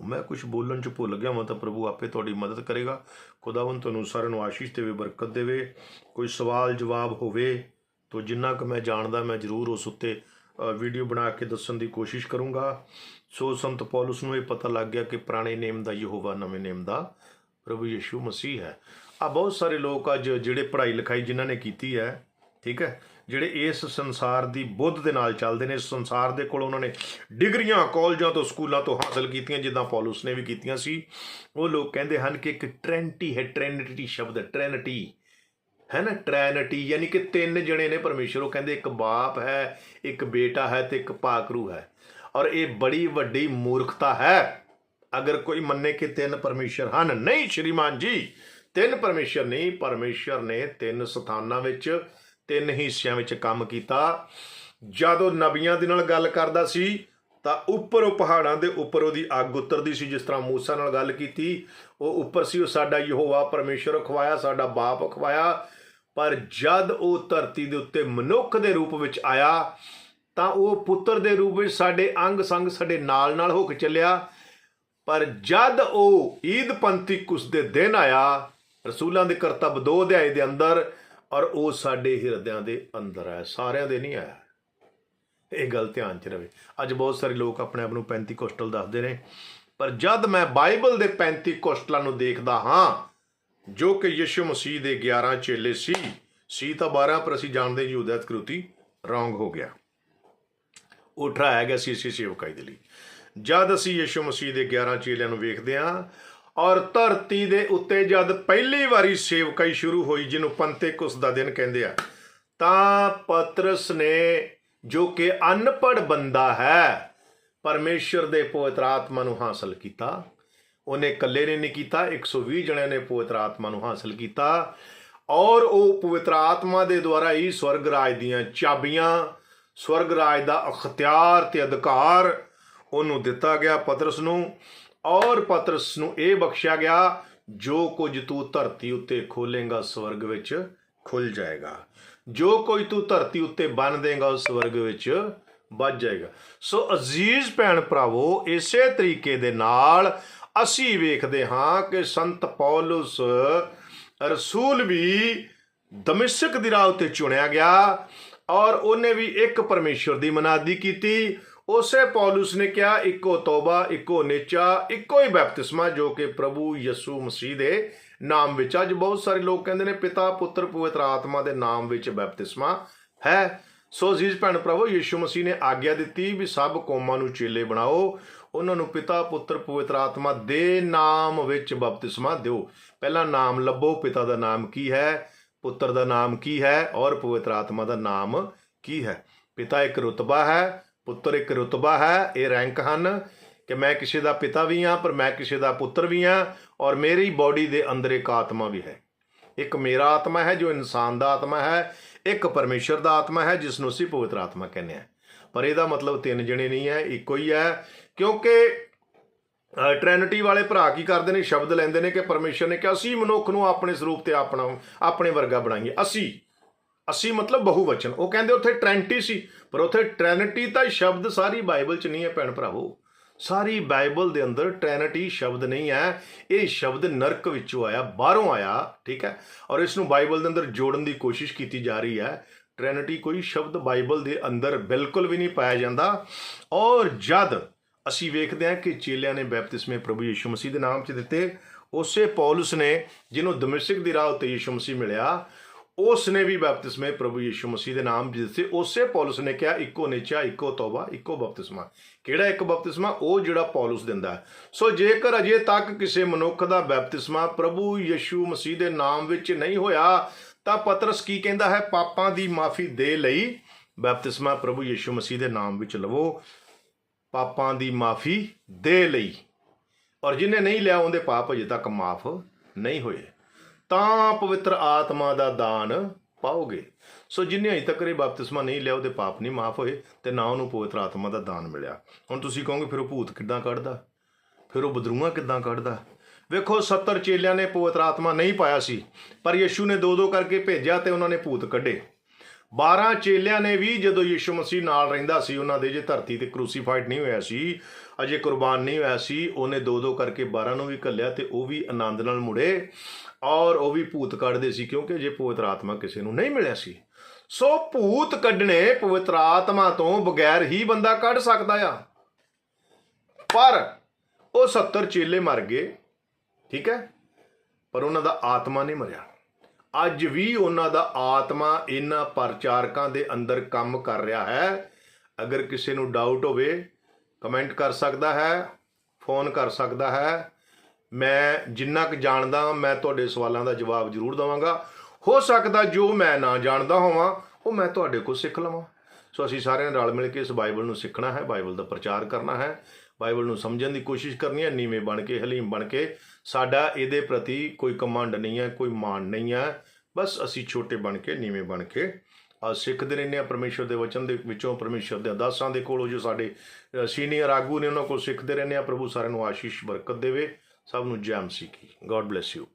Speaker 1: ਮੈਂ ਕੁਝ ਬੋਲਣ ਚ ਭੁੱਲ ਗਿਆ, ਮੈਂ ਤਾਂ ਪ੍ਰਭੂ ਆਪੇ ਤੁਹਾਡੀ ਮਦਦ ਕਰੇਗਾ। ਖੁਦਾਵੰਦ ਤੁਹਾਨੂੰ ਸਾਰਿਆਂ ਨੂੰ ਆਸ਼ੀਸ਼ ਦੇਵੇ, ਬਰਕਤ ਦੇਵੇ। ਕੋਈ ਸਵਾਲ, ਜਵਾਬ ਹੋਵੇ, ਤਾਂ ਜਿੰਨਾ ਕੁ ਮੈਂ ਜਾਣਦਾ, ਮੈਂ ਜ਼ਰੂਰ ਉਸ ਉੱਤੇ ਵੀਡੀਓ ਬਣਾ ਕੇ ਦੱਸਣ ਦੀ ਕੋਸ਼ਿਸ਼ ਕਰੂੰਗਾ। ਸੋ ਸੰਤ ਪੌਲਸ ਨੂੰ ਇਹ ਪਤਾ ਲੱਗ ਗਿਆ ਕਿ ਪੁਰਾਣੇ ਨੇਮ ਦਾ ਯਹੋਵਾ ਨਵੇਂ ਨੇਮ ਦਾ ਪ੍ਰਭੂ ਯਿਸੂ ਮਸੀਹ ਹੈ। ਆ, ਬਹੁਤ ਸਾਰੇ ਲੋਕ ਅੱਜ ਜਿਹੜੇ ਪੜ੍ਹਾਈ ਲਿਖਾਈ ਜਿਨ੍ਹਾਂ ਨੇ ਕੀਤੀ ਹੈ, ਠੀਕ ਹੈ ਜਿਹੜੇ ਇਸ ਸੰਸਾਰ ਦੀ ਬੁੱਧ ਦੇ ਨਾਲ ਚੱਲਦੇ ਨੇ, ਇਸ ਸੰਸਾਰ ਦੇ ਕੋਲ ਉਹਨਾਂ ਨੇ ਡਿਗਰੀਆਂ ਕਾਲਜਾਂ ਤੋਂ, ਸਕੂਲਾਂ ਤੋਂ ਹਾਸਲ ਕੀਤੀਆਂ, ਜਿੱਦਾਂ ਪੌਲਸ ਨੇ ਵੀ ਕੀਤੀਆਂ ਸੀ। ਉਹ ਲੋਕ ਕਹਿੰਦੇ ਹਨ ਕਿ ਇੱਕ ਟ੍ਰੈਂਟੀ ਹੈ, ਟ੍ਰੈਨਿਟੀ ਸ਼ਬਦ ਹੈ ਟ੍ਰੈਨਿਟੀ। ਹੈ ਨਾ? ਟ੍ਰੈਨਿਟੀ, ਯਾਨੀ ਕਿ ਤਿੰਨ ਜਣੇ ਨੇ ਪਰਮੇਸ਼ਰ, ਉਹ ਕਹਿੰਦੇ ਇੱਕ ਬਾਪ ਹੈ, ਇੱਕ ਬੇਟਾ ਹੈ ਤੇ ਇੱਕ ਪਾਕਰੂ ਹੈ। ਔਰ ਇਹ ਬੜੀ ਵੱਡੀ ਮੂਰਖਤਾ ਹੈ। ਅਗਰ ਕੋਈ ਮੰਨੇ ਕਿ ਤਿੰਨ ਪਰਮੇਸ਼ਰ ਹਨ, ਨਹੀਂ, ਸ਼੍ਰੀਮਾਨ ਜੀ, ਤਿੰਨ ਪਰਮੇਸ਼ਰ ਨਹੀਂ, ਪਰਮੇਸ਼ਰ ਨੇ ਤਿੰਨ ਸਥਾਨਾਂ ਵਿੱਚ ਤਿੰਨ ਹਿੱਸਿਆਂ ਵਿੱਚ ਕੰਮ ਕੀਤਾ। ਜਦੋਂ ਨਬੀਆਂ ਦੇ ਨਾਲ ਗੱਲ ਕਰਦਾ ਸੀ, ਤਾਂ ਉੱਪਰ ਉਹ ਪਹਾੜਾਂ ਦੇ ਉੱਪਰ ਉਹਦੀ ਅੱਗ ਉਤਰਦੀ ਸੀ, ਜਿਸ ਤਰ੍ਹਾਂ ਮੂਸਾ ਨਾਲ ਗੱਲ ਕੀਤੀ। ਉਹ ਉੱਪਰ ਸੀ, ਉਹ ਸਾਡਾ ਯਹੋਵਾ ਪਰਮੇਸ਼ਰ ਖਵਾਇਆ, ਸਾਡਾ ਬਾਪ ਖਵਾਇਆ। ਪਰ ਜਦ ਉਹ ਧਰਤੀ ਦੇ ਉੱਤੇ ਮਨੁੱਖ ਦੇ ਰੂਪ ਵਿੱਚ ਆਇਆ, ਤਾਂ ਉਹ ਪੁੱਤਰ ਦੇ ਰੂਪ ਵਿੱਚ ਸਾਡੇ ਅੰਗ ਸੰਗ ਸਾਡੇ ਨਾਲ ਨਾਲ ਹੋ ਕੇ ਚੱਲਿਆ। ਪਰ ਜਦ ਉਹ ਈਦ ਪੰਤੀਕੁਸ ਦੇ ਦਿਨ ਆਇਆ, ਰਸੂਲਾਂ ਦੇ ਕਰਤੱਵ ਦੋ ਅਧਿਆਏ ਦੇ ਅੰਦਰ ਔਰ ਉਹ ਸਾਡੇ ਹਿਰਦਿਆਂ ਦੇ ਅੰਦਰ ਹੈ, ਸਾਰਿਆਂ ਦੇ ਨਹੀਂ ਆਇਆ ਇਹ ਗੱਲ ਧਿਆਨ 'ਚ ਰਵੇ। ਅੱਜ ਬਹੁਤ ਸਾਰੇ ਲੋਕ ਆਪਣੇ ਆਪ ਨੂੰ ਪੈਂਤੀਕੋਸਟਲ ਦੱਸਦੇ ਨੇ, ਪਰ ਜਦ ਮੈਂ ਬਾਈਬਲ ਦੇ ਪੈਂਤੀਕੋਸਟਲਾਂ ਨੂੰ ਦੇਖਦਾ ਹਾਂ, ਜੋ ਕਿ ਯਿਸੂ ਮਸੀਹ ਦੇ 11 ਚੇਲੇ ਸੀ ਸੀ ਤਾਂ 12 ਪਰ ਅਸੀਂ ਜਾਣਦੇ ਯਹੂਦਾ ਸਕਰੂਤੀ ਰੋਂਗ ਹੋ ਗਿਆ। ਉਹ ਠਹਿਰਾਇਆ ਗਿਆ ਸੀ ਇਸੇ ਸੇਵਕਾਈ ਦੇ ਲਈ। ਜਦ ਅਸੀਂ ਯਿਸੂ ਮਸੀਹ ਦੇ 11 ਚੇਲਿਆਂ ਨੂੰ ਵੇਖਦੇ ਹਾਂ ਔਰ ਧਰਤੀ ਦੇ ਉੱਤੇ ਜਦ ਪਹਿਲੀ ਵਾਰੀ ਸੇਵਕਾਈ ਸ਼ੁਰੂ ਹੋਈ, ਜਿਹਨੂੰ ਪੰਤੇਕੁਸ ਦਾ ਦਿਨ ਕਹਿੰਦੇ ਆ, ਤਾਂ ਪਤਰਸ ਨੇ ਜੋ ਕਿ ਅਨਪੜ ਬੰਦਾ ਹੈ, ਪਰਮੇਸ਼ਰ ਦੇ ਪਵਿੱਤਰ ਆਤਮਾ ਨੂੰ ਹਾਸਲ ਕੀਤਾ। ਉਹਨੇ ਇਕੱਲੇ ਨੇ ਨਹੀਂ ਕੀਤਾ 120 ਜਣਿਆਂ ਨੇ ਪਵਿੱਤਰ ਆਤਮਾ ਨੂੰ ਹਾਸਲ ਕੀਤਾ। ਔਰ ਉਹ ਪਵਿੱਤਰ ਆਤਮਾ ਦੇ ਦੁਆਰਾ ਹੀ ਸਵਰਗ ਰਾਜ ਦੀਆਂ ਚਾਬੀਆਂ ਸਵਰਗ ਰਾਜ ਦਾ ਅਖਤਿਆਰ ਤੇ ਅਧਿਕਾਰ ਉਹਨੂੰ ਦਿੱਤਾ ਗਿਆ ਪਤਰਸ ਨੂੰ। ਔਰ ਪਤਰਸ ਨੂੰ ਇਹ ਬਖਸ਼ਿਆ ਗਿਆ, ਜੋ ਕੁਝ ਤੂੰ ਧਰਤੀ ਉੱਤੇ ਖੋਲੇਗਾ, ਸਵਰਗ ਵਿੱਚ ਖੁੱਲ ਜਾਏਗਾ। ਜੋ ਕੋਈ ਤੂੰ ਧਰਤੀ ਉੱਤੇ ਬੰਨ ਦੇਗਾ, ਉਹ ਸਵਰਗ ਵਿੱਚ ਵੱਜ ਜਾਏਗਾ। ਸੋ ਅਜ਼ੀਜ਼ ਭੈਣ ਭਰਾਵੋ, ਇਸੇ ਤਰੀਕੇ ਦੇ ਨਾਲ ਅਸੀਂ ਵੇਖਦੇ ਹਾਂ ਕਿ ਸੰਤ ਪੌਲਸ ਰਸੂਲ ਵੀ ਦਮਿਸ਼ਕ ਦੀ ਰਾਹ ਉੱਤੇ ਚੁਣਿਆ ਗਿਆ ਔਰ ਉਹਨੇ ਵੀ ਇੱਕ ਪਰਮੇਸ਼ਵਰ ਦੀ ਮਨਾਦੀ ਕੀਤੀ। ਉਸੇ ਪੌਲਸ ਨੇ ਕਿਹਾ, ਇੱਕੋ ਤੋਬਾ, ਇੱਕੋ ਨਿਚਾ, ਇੱਕੋ ਹੀ ਬਪਤਿਸਮਾ ਜੋ ਕਿ ਪ੍ਰਭੂ ਯਿਸੂ ਮਸੀਹ ਦੇ ਨਾਮ ਵਿੱਚ ਅੱਜ ਬਹੁਤ ਸਾਰੇ ਲੋਕ ਕਹਿੰਦੇ ਨੇ, ਪਿਤਾ, ਪੁੱਤਰ, ਪਵਿੱਤਰ ਆਤਮਾ ਦੇ ਨਾਮ ਵਿੱਚ ਬਪਤਿਸਮਾ ਹੈ। ਸੋ ਅਜ਼ੀਜ਼ ਭੈਣ ਪ੍ਰਭੂ ਯਿਸੂ ਮਸੀਹ ਨੇ ਆਗਿਆ ਦਿੱਤੀ ਵੀ ਸਭ ਕੌਮਾਂ ਨੂੰ ਚੇਲੇ ਬਣਾਓ। ਉਹਨਾਂ ਨੂੰ ਪਿਤਾ, ਪੁੱਤਰ, ਪਵਿੱਤਰ ਆਤਮਾ ਦੇ ਨਾਮ ਵਿੱਚ ਬਪਤਿਸਮਾ ਦਿਓ। ਪਹਿਲਾ ਨਾਮ ਲੱਭੋ, ਪਿਤਾ ਦਾ ਨਾਮ ਕੀ ਹੈ, ਪੁੱਤਰ ਦਾ ਨਾਮ ਕੀ ਹੈ ਔਰ ਪਵਿੱਤਰ ਆਤਮਾ ਦਾ ਨਾਮ ਕੀ ਹੈ? ਪਿਤਾ ਇੱਕ ਰੁਤਬਾ ਹੈ ਪੁੱਤਰ ਇੱਕ ਰੁਤਬਾ ਹੈ, ਇਹ ਰੈਂਕ ਹਨ ਕਿ ਮੈਂ ਕਿਸੇ ਦਾ ਪਿਤਾ ਵੀ ਹਾਂ, ਪਰ ਮੈਂ ਕਿਸੇ ਦਾ ਪੁੱਤਰ ਵੀ ਹਾਂ ਔਰ ਮੇਰੀ ਬਾਡੀ ਦੇ ਅੰਦਰ ਇੱਕ ਆਤਮਾ ਵੀ ਹੈ। ਇੱਕ ਮੇਰਾ ਆਤਮਾ ਹੈ ਜੋ ਇਨਸਾਨ ਦਾ ਆਤਮਾ ਹੈ, ਇੱਕ ਪਰਮੇਸ਼ਰ ਦਾ ਆਤਮਾ ਹੈ ਜਿਸ ਨੂੰ ਅਸੀਂ ਪਵਿੱਤਰ ਆਤਮਾ ਕਹਿੰਦੇ ਆ ਪਰ ਇਹਦਾ ਮਤਲਬ ਤਿੰਨ ਜਣੇ ਨਹੀਂ ਹੈ, ਇੱਕੋ ਹੀ ਹੈ, ਕਿਉਂਕਿ ਟ੍ਰਿਨਿਟੀ ਵਾਲੇ ਭਰਾ ਕੀ ਕਰਦੇ ਨੇ? ਸ਼ਬਦ ਲੈਂਦੇ ਨੇ ਕਿ ਪਰਮੇਸ਼ਰ ਨੇ ਕਿਹਾ, ਅਸੀਂ ਮਨੁੱਖ ਨੂੰ ਆਪਣੇ ਸਰੂਪ ਤੇ ਆਪਣਾ, ਆਪਣੇ ਵਰਗਾ ਬਣਾਈਏ। ਅਸੀਂ ਅਸੀਂ ਮਤਲਬ ਬਹੁਵਚਨ। ਉਹ ਕਹਿੰਦੇ ਉੱਥੇ ਟ੍ਰਿਨਿਟੀ ਸੀ, ਪਰ ਉੱਥੇ ਟ੍ਰਿਨਿਟੀ ਤਾਂ ਸ਼ਬਦ ਸਾਰੀ ਬਾਈਬਲ 'ਚ ਨਹੀਂ ਹੈ ਭੈਣ ਭਰਾਵੋ। ਸਾਰੀ ਬਾਈਬਲ ਦੇ ਅੰਦਰ ਟ੍ਰਿਨਿਟੀ ਸ਼ਬਦ ਨਹੀਂ ਹੈ। ਇਹ ਸ਼ਬਦ ਨਰਕ ਵਿੱਚੋਂ ਆਇਆ, ਬਾਹਰੋਂ ਆਇਆ, ਠੀਕ ਹੈ? ਔਰ ਇਸ ਨੂੰ ਬਾਈਬਲ ਦੇ ਅੰਦਰ ਜੋੜਨ ਦੀ ਕੋਸ਼ਿਸ਼ ਕੀਤੀ ਜਾ ਰਹੀ ਹੈ। ਟ੍ਰਿਨਿਟੀ ਕੋਈ ਸ਼ਬਦ ਬਾਈਬਲ ਦੇ ਅੰਦਰ ਬਿਲਕੁਲ ਵੀ ਨਹੀਂ ਪਾਇਆ ਜਾਂਦਾ। ਔਰ ਜਦ ਅਸੀਂ ਵੇਖਦੇ ਹਾਂ ਕਿ ਚੇਲਿਆਂ ਨੇ ਬੈਪਤਿਸਮੇ ਪ੍ਰਭੂ ਯਿਸੂ ਮਸੀਹ ਦੇ ਨਾਮ 'ਚ ਦਿੱਤੇ, ਉਸੇ ਪੌਲਸ ਨੇ, ਜਿਹਨੂੰ ਦਮਿਸ਼ਕ ਦੀ ਰਾਹ ਉੱਤੇ ਯਿਸੂ ਮਸੀਹ ਮਿਲਿਆ ਉਸ ਨੇ ਵੀ ਬਪਤਿਸਮੇ ਪ੍ਰਭੂ ਯਿਸੂ ਮਸੀਹ ਦੇ ਨਾਮ ਦਿੱਤੇ। ਉਸੇ ਪੌਲਸ ਨੇ ਕਿਹਾ, ਇੱਕੋ ਨਿਚਾ, ਇੱਕੋ ਤੌਬਾ, ਇੱਕੋ ਬਪਤਿਸਮਾ ਕਿਹੜਾ ਇੱਕ ਬਪਤਿਸਮਾ ਉਹ ਜਿਹੜਾ ਪੌਲਸ ਦਿੰਦਾ ਹੈ। ਸੋ ਜੇਕਰ ਅਜੇ ਤੱਕ ਕਿਸੇ ਮਨੁੱਖ ਦਾ ਬਪਤਿਸਮਾ ਪ੍ਰਭੂ ਯਿਸੂ ਮਸੀਹ ਦੇ ਨਾਮ ਵਿੱਚ ਨਹੀਂ ਹੋਇਆ, ਤਾਂ ਪਤਰਸ ਕੀ ਕਹਿੰਦਾ ਹੈ? ਪਾਪਾਂ ਦੀ ਮਾਫੀ ਦੇ ਲਈ ਬਪਤਿਸਮਾ ਪ੍ਰਭੂ ਯਿਸੂ ਮਸੀਹ ਦੇ ਨਾਮ ਵਿੱਚ ਲਵੋ। ਪਾਪਾਂ ਦੀ ਮਾਫੀ ਦੇ ਲਈ। ਔਰ ਜਿਹਨੇ ਨਹੀਂ ਲਿਆ, ਉਹਦੇ ਪਾਪ ਅਜੇ ਤੱਕ ਮਾਫ ਨਹੀਂ ਹੋਏ। ਤਾਂ ਪਵਿੱਤਰ ਆਤਮਾ ਦਾ ਦਾਨ ਪਾਓਗੇ। ਸੋ ਜਿਨੇ ਅਜੇ ਤੱਕ ਇਹ ਬਪਤਿਸਮਾ ਨਹੀਂ ਲਿਆ, ਉਹਦੇ ਪਾਪ ਨਹੀਂ ਮਾਫ ਹੋਏ ਤੇ ਨਾ ਉਹਨੂੰ ਪਵਿੱਤਰ ਆਤਮਾ ਦਾ ਦਾਨ ਮਿਲਿਆ। ਹੁਣ ਤੁਸੀਂ ਕਹੋਗੇ, ਫਿਰ ਉਹ ਭੂਤ ਕਿੱਦਾਂ ਕੱਢਦਾ? ਫਿਰ ਉਹ ਬਦਰੂਆਂ ਕਿੱਦਾਂ ਕੱਢਦਾ? ਵੇਖੋ 70 ਚੇਲਿਆਂ ਨੇ ਪਵਿੱਤਰ ਆਤਮਾ ਨਹੀਂ ਪਾਇਆ ਸੀ, ਪਰ ਯਿਸੂ ਨੇ ਦੋ ਦੋ ਕਰਕੇ ਭੇਜਿਆ ਤੇ ਉਹਨਾਂ ਨੇ ਭੂਤ ਕੱਢੇ। 12 ਚੇਲਿਆਂ ਨੇ ਵੀ ਜਦੋਂ ਯਿਸੂ ਮਸੀਹ ਨਾਲ ਰਹਿੰਦਾ ਸੀ, ਉਹਨਾਂ ਦੇ ਜੇ ਧਰਤੀ ਤੇ ਕ੍ਰੂਸੀਫਾਈਡ ਨਹੀਂ ਹੋਇਆ ਸੀ, ਅਜੇ ਕੁਰਬਾਨ ਨਹੀਂ ਹੋਇਆ ਸੀ, ਉਹਨੇ ਦੋ ਦੋ ਕਰਕੇ 12 ਨੂੰ ਵੀ ਘੱਲਿਆ ਤੇ ਉਹ ਵੀ ਆਨੰਦ ਨਾਲ ਮੁੜੇ ਔਰ ਉਹ ਵੀ ਭੂਤ ਕੱਢਦੇ ਸੀ, ਕਿਉਂਕਿ ਜੇ ਪਵਿੱਤਰ ਆਤਮਾ ਕਿਸੇ ਨੂੰ ਨਹੀਂ ਮਿਲਿਆ ਸੀ। ਸੋ ਭੂਤ ਕੱਢਣੇ ਪਵਿੱਤਰ ਆਤਮਾ ਤੋਂ ਬਗੈਰ ਹੀ ਬੰਦਾ ਕੱਢ ਸਕਦਾ ਆ। ਪਰ ਉਹ 70 ਚੇਲੇ ਮਰ ਗਏ, ਠੀਕ ਹੈ, ਪਰ ਉਹਨਾਂ ਦਾ ਆਤਮਾ ਨਹੀਂ ਮਰਿਆ। ਅੱਜ ਵੀ ਉਹਨਾਂ ਦਾ ਆਤਮਾ ਇਹਨਾਂ ਪ੍ਰਚਾਰਕਾਂ ਦੇ ਅੰਦਰ ਕੰਮ ਕਰ ਰਿਹਾ ਹੈ। ਅਗਰ ਕਿਸੇ ਨੂੰ ਡਾਊਟ ਹੋਵੇ ਕਮੈਂਟ ਕਰ ਸਕਦਾ ਹੈ ਫੋਨ ਕਰ ਸਕਦਾ ਹੈ। ਮੈਂ ਜਿੰਨਾ ਕੁ ਜਾਣਦਾ, ਮੈਂ ਤੁਹਾਡੇ ਸਵਾਲਾਂ ਦਾ ਜਵਾਬ ਜ਼ਰੂਰ ਦਵਾਂਗਾ। ਹੋ ਸਕਦਾ ਜੋ ਮੈਂ ਨਾ ਜਾਣਦਾ ਹੋਵਾਂ, ਉਹ ਮੈਂ ਤੁਹਾਡੇ ਕੋਲ ਸਿੱਖ ਲਵਾਂ। ਸੋ ਅਸੀਂ ਸਾਰਿਆਂ ਨੇ ਰਲ ਮਿਲ ਕੇ ਇਸ ਬਾਈਬਲ ਨੂੰ ਸਿੱਖਣਾ ਹੈ। ਬਾਈਬਲ ਦਾ ਪ੍ਰਚਾਰ ਕਰਨਾ ਹੈ। ਬਾਈਬਲ ਨੂੰ ਸਮਝਣ ਦੀ ਕੋਸ਼ਿਸ਼ ਕਰਨੀ ਹੈ, ਨੀਵੇਂ ਬਣ ਕੇ, ਹਲੀਮ ਬਣ ਕੇ। ਸਾਡਾ ਇਹਦੇ ਪ੍ਰਤੀ ਕੋਈ ਕਮੰਡ ਨਹੀਂ ਹੈ, ਕੋਈ ਮਾਣ ਨਹੀਂ ਹੈ। ਬਸ ਅਸੀਂ ਛੋਟੇ ਬਣ ਕੇ, ਨੀਵੇਂ ਬਣ ਕੇ। ਆ ਸਿੱਖਦੇ ਰਹਿੰਦੇ ਆ ਪਰਮੇਸ਼ਰ ਦੇ ਵਚਨ ਦੇ ਵਿੱਚੋਂ ਪਰਮੇਸ਼ਰ ਦੇ ਦਾਸਾਂ ਦੇ ਕੋਲੋਂ ਜੋ ਸਾਡੇ ਸੀਨੀਅਰ ਆਗੂ ਨੇ ਉਹਨਾਂ ਕੋਲ ਸਿੱਖਦੇ ਰਹਿੰਦੇ ਆ ਪ੍ਰਭੂ ਸਾਰਿਆਂ ਨੂੰ ਆਸ਼ੀਸ਼, ਬਰਕਤ ਦੇਵੇ। ਸਭ ਨੂੰ ਜੈ ਮਸੀਹ ਕੀ ਗੋਡ ਬlesਸ ਯੂ